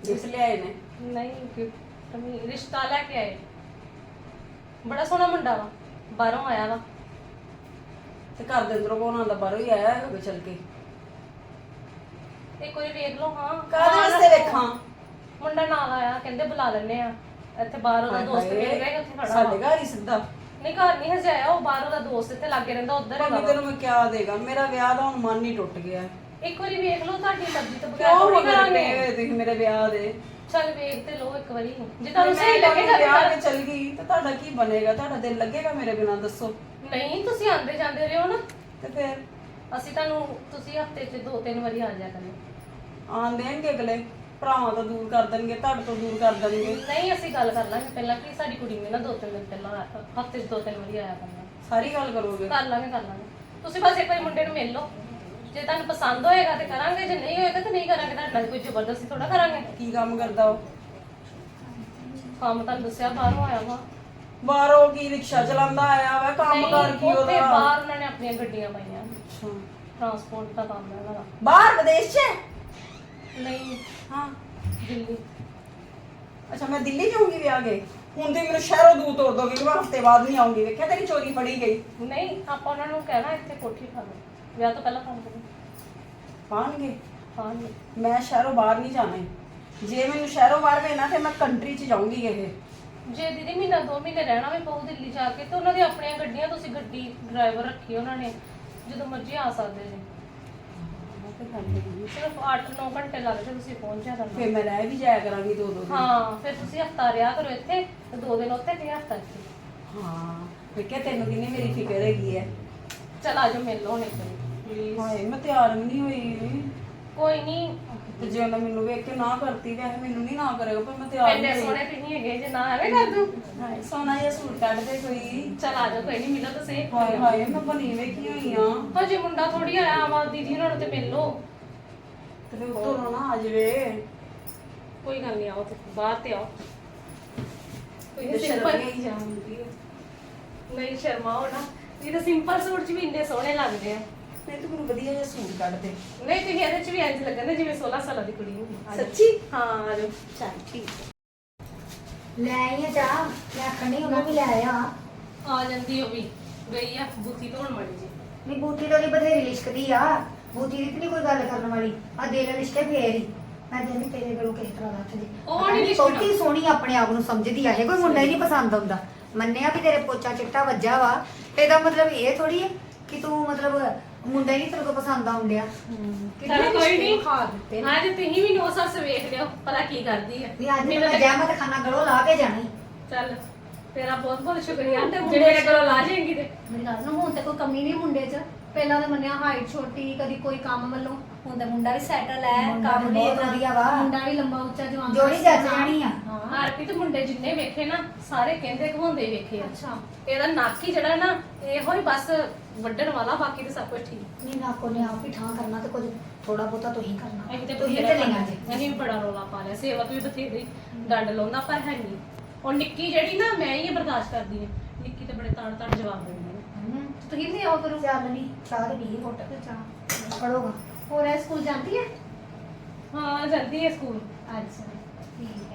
ਜਿਸ ਲਿਆਏ ਨੇ। ਨਹੀਂ ਗਿਫਟ ਨਹੀਂ ਰਿਸ਼ਤਾ ਲੈ ਕੇ ਆਏ। ਬੜਾ ਸੋਹਣਾ ਮੁੰਡਾ ਵਾ ਬਾਹਰੋਂ ਆਇਆ ਵਾ। ਤੇ ਘਰ ਦੇ ਅੰਦਰੋਂ ਕੋਣ ਆਉਂਦਾ ਬਾਹਰੋਂ ਹੀ ਆਇਆ ਹੋਵੇ ਚੱਲ ਕੇ? ਇੱਕ ਵਾਰੀ ਵੇਖ ਲਓ ਹਾਂ ਕਾਹਦੇ ਵਾਸਤੇ। ਵੇਖਾਂ? ਮੁੰਡਾ ਨਾਲ ਆਇਆ ਕਹਿੰਦੇ ਬੁਲਾ ਲੈਣੇ ਆ। ਇੱਥੇ ਬਾਹਰ ਉਹਦਾ ਦੋਸਤ ਮਿਲ ਗਿਆ ਉੱਥੇ ਖੜਾ ਸਾਡੇ ਵਾ। ਘਰ ਹੀ ਸਿੱਧਾ। ਨਹੀਂ ਘਰ ਨਹੀਂ ਹਜੇ ਆਇਆ ਉਹ ਬਾਹਰ ਉਹਦਾ ਦੋਸਤ ਇੱਥੇ ਲੱਗੇ ਰਹਿੰਦਾ ਉਧਰ ਭਾਬੀ ਤੈਨੂੰ ਮੈਂ ਕਿਆ ਦੇਗਾ? ਮੇਰਾ ਵਿਆਹ ਦਾ ਹੁਣ ਮਨ ਹੀ ਟੁੱਟ ਗਿਆ। ਹੈ। ਇੱਕ ਵਾਰੀ ਵੇਖ ਲਓ ਤੁਹਾਡੀ ਮਰਜ਼ੀ ਤੋਂ ਬਗੈਰ ਕਿਉਂ ਥੋੜੀ ਮਗਰ ਪਏ ਕਰਾਂਗੇ ਹੋਏ ਤੁਸੀਂ ਮੇਰੇ ਵਿਆਹ ਦੇ? ਚੱਲ ਵੇਖ ਤੇ ਲਓ ਇੱਕ ਵਾਰੀ। ਜੇ ਜੇ ਤੁਹਾਨੂੰ ਸਹੀ ਲੱਗੇਗਾ ਵਿਆਹ ਤਾਂ ਕੇ ਚਲ ਗਈ ਤਾਂ ਤੁਹਾਡਾ ਕੀ ਬਣੇਗਾ? ਤੁਹਾਡਾ ਦਿਲ ਲੱਗੇਗਾ ਮੇਰੇ ਬਿਨਾਂ? ਦੱਸੋ। ਨਹੀਂ ਤੁਸੀਂ ਆਂਦੇ ਜਾਂਦੇ ਰਹੋ ਨਾ। ਤੇ ਫਿਰ? ਅਸੀਂ ਤੁਹਾਨੂੰ ਤੁਸੀਂ ਹਫ਼ਤੇ 'ਚ ਦੋ ਤਿੰਨ ਵਾਰੀ ਆ ਜਾਇਆ ਕਰਿਓ ਆਣ ਦੇਣਗੇ ਅਗਲੇ? ਭਰਾਵਾਂ ਤੋਂ ਦੂਰ ਕਰ ਦੇਣਗੇ ਤੁਹਾਡੇ ਤੋਂ ਦੂਰ ਕਰ ਦੇਣਗੇ। ਨਹੀਂ ਅਸੀਂ ਗੱਲ ਕਰ ਲਾਂਗੇ। ਪਹਿਲਾਂ ਕਿ ਸਾਡੀ ਕੁੜੀ ਨੇ ਨਾ ਦੋ ਤਿੰਨ ਦਿਨ ਪਹਿਲਾਂ ਹਫ਼ਤੇ 'ਚ ਦੋ ਤਿੰਨ ਵਾਰੀ ਆਇਆ ਕਰਨਾ। ਸਾਰੀ ਗੱਲ ਕਰੋਗੇ? ਕਰ ਲਾਂਗੇ ਕਰ ਲਾਂਗੇ। ਤੁਸੀਂ ਬਸ ਇੱਕ ਵਾਰੀ ਮੁੰਡੇ ਨੂੰ ਮਿਲ ਲਓ। ਜੇ ਤੁਹਾਨੂੰ ਪਸੰਦ ਹੋਏਗਾ ਤੇ ਕਰਾਂਗੇ ਜੇ ਨਹੀਂ ਹੋਏਗਾ ਤੇ ਨਹੀਂ ਕਰਾਂਗੇ। ਤੁਹਾਡੇ ਨਾਲ ਕੋਈ ਜ਼ਬਰਦਸਤੀ ਥੋੜਾ ਕਰਾਂਗੇ। ਕੀ ਕੰਮ ਕਰਦਾ ਉਹ? ਕੰਮ ਤਾਂ ਦੱਸਿਆ ਬਾਹਰੋਂ ਆਇਆ ਵਾ। ਬਾਹਰੋਂ ਕੀ ਰਿਕਸ਼ਾ ਚਲਾਉਂਦਾ ਆਇਆ ਵਾ ਕੰਮ ਨਹੀਂ, ਕਰ ਕੀ ਉੱਥੇ ਉਹਦਾ? ਬਾਹਰ ਉਹਨਾਂ ਨੇ ਆਪਣੀਆਂ ਗੱਡੀਆਂ ਪਾਈਆਂ। ਅੱਛਾ। ਟਰਾਂਸਪੋਰਟ ਦਾ ਕੰਮ ਹੈ ਉਹਨਾਂ ਦਾ। ਬਾਹਰ ਵਿਦੇਸ਼ 'ਚ? ਨਹੀਂ। ਹਾਂ। ਦਿੱਲੀ। ਅੱਛਾ ਮੈਂ ਦਿੱਲੀ ਜਾਊਂਗੀ ਵਿਆਹ ਕੇ। ਹੁਣ ਤੇ ਮੈਨੂੰ ਸ਼ਹਿਰੋਂ ਦੂਰ ਤੋੜ ਦੋਗੇ ਕਿ ਮੈਂ ਹਫ਼ਤੇ ਬਾਅਦ ਨਹੀਂ ਆਉਂਗੀ। ਵੇਖਿਆ ਤੇਰੀ ਚੋਰੀ ਫੜੀ ਗਈ। ਨਹੀਂ ਆਪਾਂ ਉਹਨਾਂ ਨੂੰ ਕਹਿਣਾ ਇੱਥੇ ਕੋਠੀ ਖਾ ਲਓ ਵਿਆਹ ਤੋਂ ਪਹਿਲਾਂ ਕੰਮ ਕਰੋ ਪਾਣਗੇ ਹਾਂ ਮੈਂ ਸ਼ਹਿਰੋਂ ਬਾਹਰ ਨਹੀਂ ਜਾਣਾ। ਈ। ਜੇ ਮੈਨੂੰ ਸ਼ਹਿਰੋਂ ਬਾਹਰ ਭੇਜਣਾ ਤੇ ਮੈਂ ਕੰਟਰੀ 'ਚ ਜਾਊਂਗੀ ਇਹ। ਜੇ ਦੀਦੀ ਮਹੀਨਾ ਦੋ ਮਹੀਨੇ ਰਹਿਣਾ ਵੀ ਪਊ ਦਿੱਲੀ ਜਾ ਕੇ ਤੇ ਉਹਨਾਂ ਦੀ ਆਪਣੀਆਂ ਗੱਡੀਆਂ ਤੁਸੀਂ ਗੱਡੀ ਡਰਾਈਵਰ ਰੱਖੀ ਉਹਨਾਂ ਨੇ ਜਦੋਂ ਮਰਜ਼ੀ ਆ ਸਕਦੇ ਜੀ। ਸਿਰਫ 8-9 ਘੰਟੇ ਲੱਗਦੇ ਤੁਸੀਂ ਪਹੁੰਚ ਜਾ ਕਰਨਾ ਫਿਰ ਮੈਂ ਰਹਿ ਵੀ ਜਾਇਆ ਕਰਾਂਗੀ ਦੋ ਦੋ ਦਿਨ। ਹਾਂ ਫਿਰ ਤੁਸੀਂ ਹਫਤਾ ਰਿਹਾ ਕਰੋ ਇੱਥੇ ਤੇ ਦੋ ਦਿਨ ਉੱਥੇ ਤੇ ਹਫਤਾ ਇੱਥੇ। ਹਾਂ ਮੈਂ ਕਿਹਾ ਤੈਨੂੰ ਕਿੰਨੀ ਮੇਰੀ ਫਿਕਰ ਹੈਗੀ ਹੈ। ਚਲ ਆਜੋ ਮਿਲ ਲਓ ਇੱਕ ਵਾਰੀ। ਹਾਏ ਮੈਂ ਤਿਆਰ ਵੀ ਨਹੀਂ ਹੋਈ। ਕੋਈ ਨਹੀਂ ਤੇ ਜੇ ਉਹਨੇ ਮੈਨੂੰ ਵੇਖ ਕੇ ਨਾ ਕਰਤੀ ਵੈਸੇ ਮੈਨੂੰ ਨਹੀਂ ਨਾ ਕਰੇਗਾ ਪਰ ਮੈਂ ਤਿਆਰ ਪੈਂਦੇ ਸੋਹਣੇ ਤੇ ਨਹੀਂ ਹੈਗੇ ਜੇ ਨਾ ਐਵੇਂ ਕਰ ਦੂੰ ਹਾਏ ਸੋਨਾ ਜਿਹਾ ਸੂਟ ਕੱਢ ਦੇ ਕੋਈ। ਚਲ ਆਜੋ ਕੋਈ ਨਹੀਂ ਮਿਲੋ ਤੁਸੀਂ। ਹਾਏ ਹਾਏ ਮੈਂ ਬਣੀ ਵੇਖੀ ਹੋਈ ਆ। ਹਜੇ ਮੁੰਡਾ ਥੋੜੀ ਆਇਆ ਵਾ ਦੀਦੀ ਉਹਨਾਂ ਨੂੰ ਤੇ ਮਿਲ ਤੇ ਫਿਰ ਉੱਤੋਂ ਨਾ ਆ ਜਾਵੇ। ਕੋਈ ਗੱਲ ਨਹੀਂ ਆਓ ਤੇ ਬਾਹਰ ਤੇ ਆਓ। ਕੋਈ ਤੇ ਨਹੀਂ ਸ਼ਰਮ ਸਿੰਪਲ ਹੀ ਜਾਂਦੀ ਹੈ ਨਹੀਂ ਸ਼ਰਮਾਓ ਨਾ। ਇਹ ਤਾਂ ਸਿੰਪਲ ਸੂਟ ਚ ਵੀ ਇੰਨੇ ਸੋਹਣੇ ਲੱਗਦੇ ਆ। ਨਹੀਂ ਤੂੰ ਮੈਨੂੰ ਵਧੀਆ ਜਿਹਾ ਸੂਟ ਕੱਢ ਦੇ। ਨਹੀਂ ਤੁਸੀਂ ਇਹਦੇ ਚ ਵੀ ਇੰਜ ਲੱਗਦਾ ਜਿਵੇਂ 16 ਸਾਲਾਂ ਦੀ ਕੁੜੀ ਹੁੰਦੀ। ਆ ਜਾਓ। ਸੱਚੀ? ਹਾਂ ਆਜੋ ਚੱਲ ਠੀਕ ਹੈ। ਲੈ ਆਈ ਆ ਚਾਹ ਮੈਂ ਡਈ ਉਹਨਾਂ ਵੀ ਲੈ ਆ ਆ ਜਾਂਦੀ ਉਹ ਵੀ। ਗਈ ਆ ਬੁੱਤੀ ਧੋਣ ਮੜੀ ਜੀ। ਨਹੀਂ ਬੂਟੀ ਤੋਂ ਦੀ ਬਥੇਰੀ ਲਿਸ਼ਕਦੀ ਆ। ਬੂਟੀ ਦੀ ਨਹੀਂ ਕੋਈ ਗੱਲ ਕਰਨ ਵਾਲੀ। ਆ ਦੇ ਲੈ ਲਿਸ਼ਕੇ ਫੇਰ ਹੀ। ਮੈਂ ਕਹਿੰਦੀ ਤੇਰੇ ਕੋਲੋਂ ਕਿਸ ਤਰ੍ਹਾਂ ਦੀ ਉਹ ਨੀ ਲਿਸ਼ਕਣਾ। ਬਹੁਤੀ ਸੋਹਣੀ ਆਪਣੇ ਆਪ ਨੂੰ ਸਮਝਦੀ ਆ। ਇਹ ਕੋਈ ਮੁੰਡਾ ਹੀ ਨਹੀਂ ਪਸੰਦ ਆਉਂਦਾ। ਮੰਨਿਆ ਵੀ ਤੇਰੇ ਪੋਚਾ ਚਿੱਟਾ ਵੱਜਾ ਵਾ। ਇਹਦਾ ਮਤਲਬ ਇਹ ਥੋੜੀ ਹੈ ਕਿ ਤੂੰ ਮਤਲਬ ਮੁੰਡਾ ਹੀ ਨਹੀਂ ਤੇਰੇ ਕੋਲ ਪਸੰਦ ਆਉਂਦਿਆ ਚਲੋ ਕੋਈ ਨਹੀਂ। ਖਾ ਦਿੱਤੇ ਨੇ। ਹਾਂ ਜੇ ਤੁਸੀਂ ਵੀ ਨੋ ਸੱਸ ਵੇਖ ਲਿਓ ਭਲਾ ਕੀ ਕਰਦੀ ਆ। ਵੀ ਅੱਜ ਮੈਂ ਤਾਂ- ਜਹਿਮਤ ਖਾਨਾ ਗਲੋ ਲਾ ਕੇ ਜਾਣੀ। ਚੱਲ। ਤੇਰਾ ਬਹੁਤ ਬਹੁਤ ਸ਼ੁਕਰੀਆ ਤੇ ਜੇ ਮੇਰੇ ਕੋਲੋਂ ਲਾ ਜਾਏਗੀ ਤੇ। ਮੇਰੀ ਗੱਲ ਸੁਣ ਹੁਣ ਤੇ ਕੋਈ ਕਮੀ ਨਹੀਂ ਮੁੰਡੇ 'ਚ। ਪਹਿਲਾਂ ਤਾਂ ਮੰਨਿਆ ਹਾਈਟ ਛੋਟੀ ਕਦੀ ਕੋਈ ਕੰਮ ਵੱਲੋਂ। ਹੁਣ ਤਾਂ ਮੁੰਡਾ ਵੀ ਸੈਟਲ ਹੈ ਮੁੰਡਾ ਕੰਮ ਵੀ ਵੀ ਬਹੁਤ ਇਹਦਾ- ਵਧੀਆ ਵਾ। ਮੁੰਡਾ ਵੀ ਲੰਬਾ ਉੱਚਾ ਜਵਾਨ ਜੋੜੀ ਜੱਜ ਜਾਣੀ ਆ। ਹਾਂ। ਹਰਪ੍ਰੀਤ ਮੁੰਡੇ ਜਿੰਨੇ ਵੇਖੇ ਨਾ ਸਾਰੇ ਕਹਿੰਦੇ ਘਵਾਉਂਦੇ ਹੀ ਵੇਖੇ ਆ। ਅੱਛਾ। ਇਹਦਾ ਨੱਕ ਹੀ ਜਿਹੜਾ ਨਾ ਇਹੋ ਹੀ ਬਸ ਵੱਢਣ ਵਾਲਾ ਬਾਕੀ ਤੇ ਸਭ ਕੁਝ ਠੀਕ। ਨਹੀਂ ਨਾ ਕੋ ਨੇ ਆਪ ਹੀ ਠਾਂ ਕਰਨਾ ਤੇ ਕੁਝ ਥੋੜਾ ਬਹੁਤਾ ਤੁਸੀਂ ਕਰਨਾ। ਅਸੀਂ ਤੇ ਤੁਸੀਂ ਬਥੇਰਾ ਤੇ ਲਈਆਂ ਕਰਦੇ। ਜੇ ਅਸੀਂ ਵੀ ਬੜਾ ਰੋਲਾ ਪਾ ਲਿਆ। ਸੇਵਕ ਵੀ ਬਥੇਰੀ ਡੰਡ ਲਾਉਂਦਾ ਪਰ ਹੈ ਨਹੀਂ। ਉਹ ਨਿੱਕੀ ਜਿਹੜੀ ਨਾ ਮੈਂ ਹੀ ਬਰਦਾਸ਼ਤ ਕਰਦੀ ਹਾਂ। ਨਿੱਕੀ ਤੇ ਬੜੇ ਤਾੜ ਤਾੜ ਜਵਾਬ ਦਿੰਦੀ ਹੈ। ਤੁਸੀਂ ਵੀ ਆਓ ਕਰੋ। ਚੱਲ ਨਹੀਂ ਚਾਹ ਤੇ ਪੀ ਘੁੱਟ। ਤੇ ਚਾਹ ਪੜੋਗਾ ਹੋਰ ਇਹ ਸਕੂਲ ਜਾਂਦੀ ਹੈ ਹਾਂ ਜਾਂਦੀ ਹੈ ਸਕੂਲ। ਅੱਛਾ ਠੀਕ। ਹੈ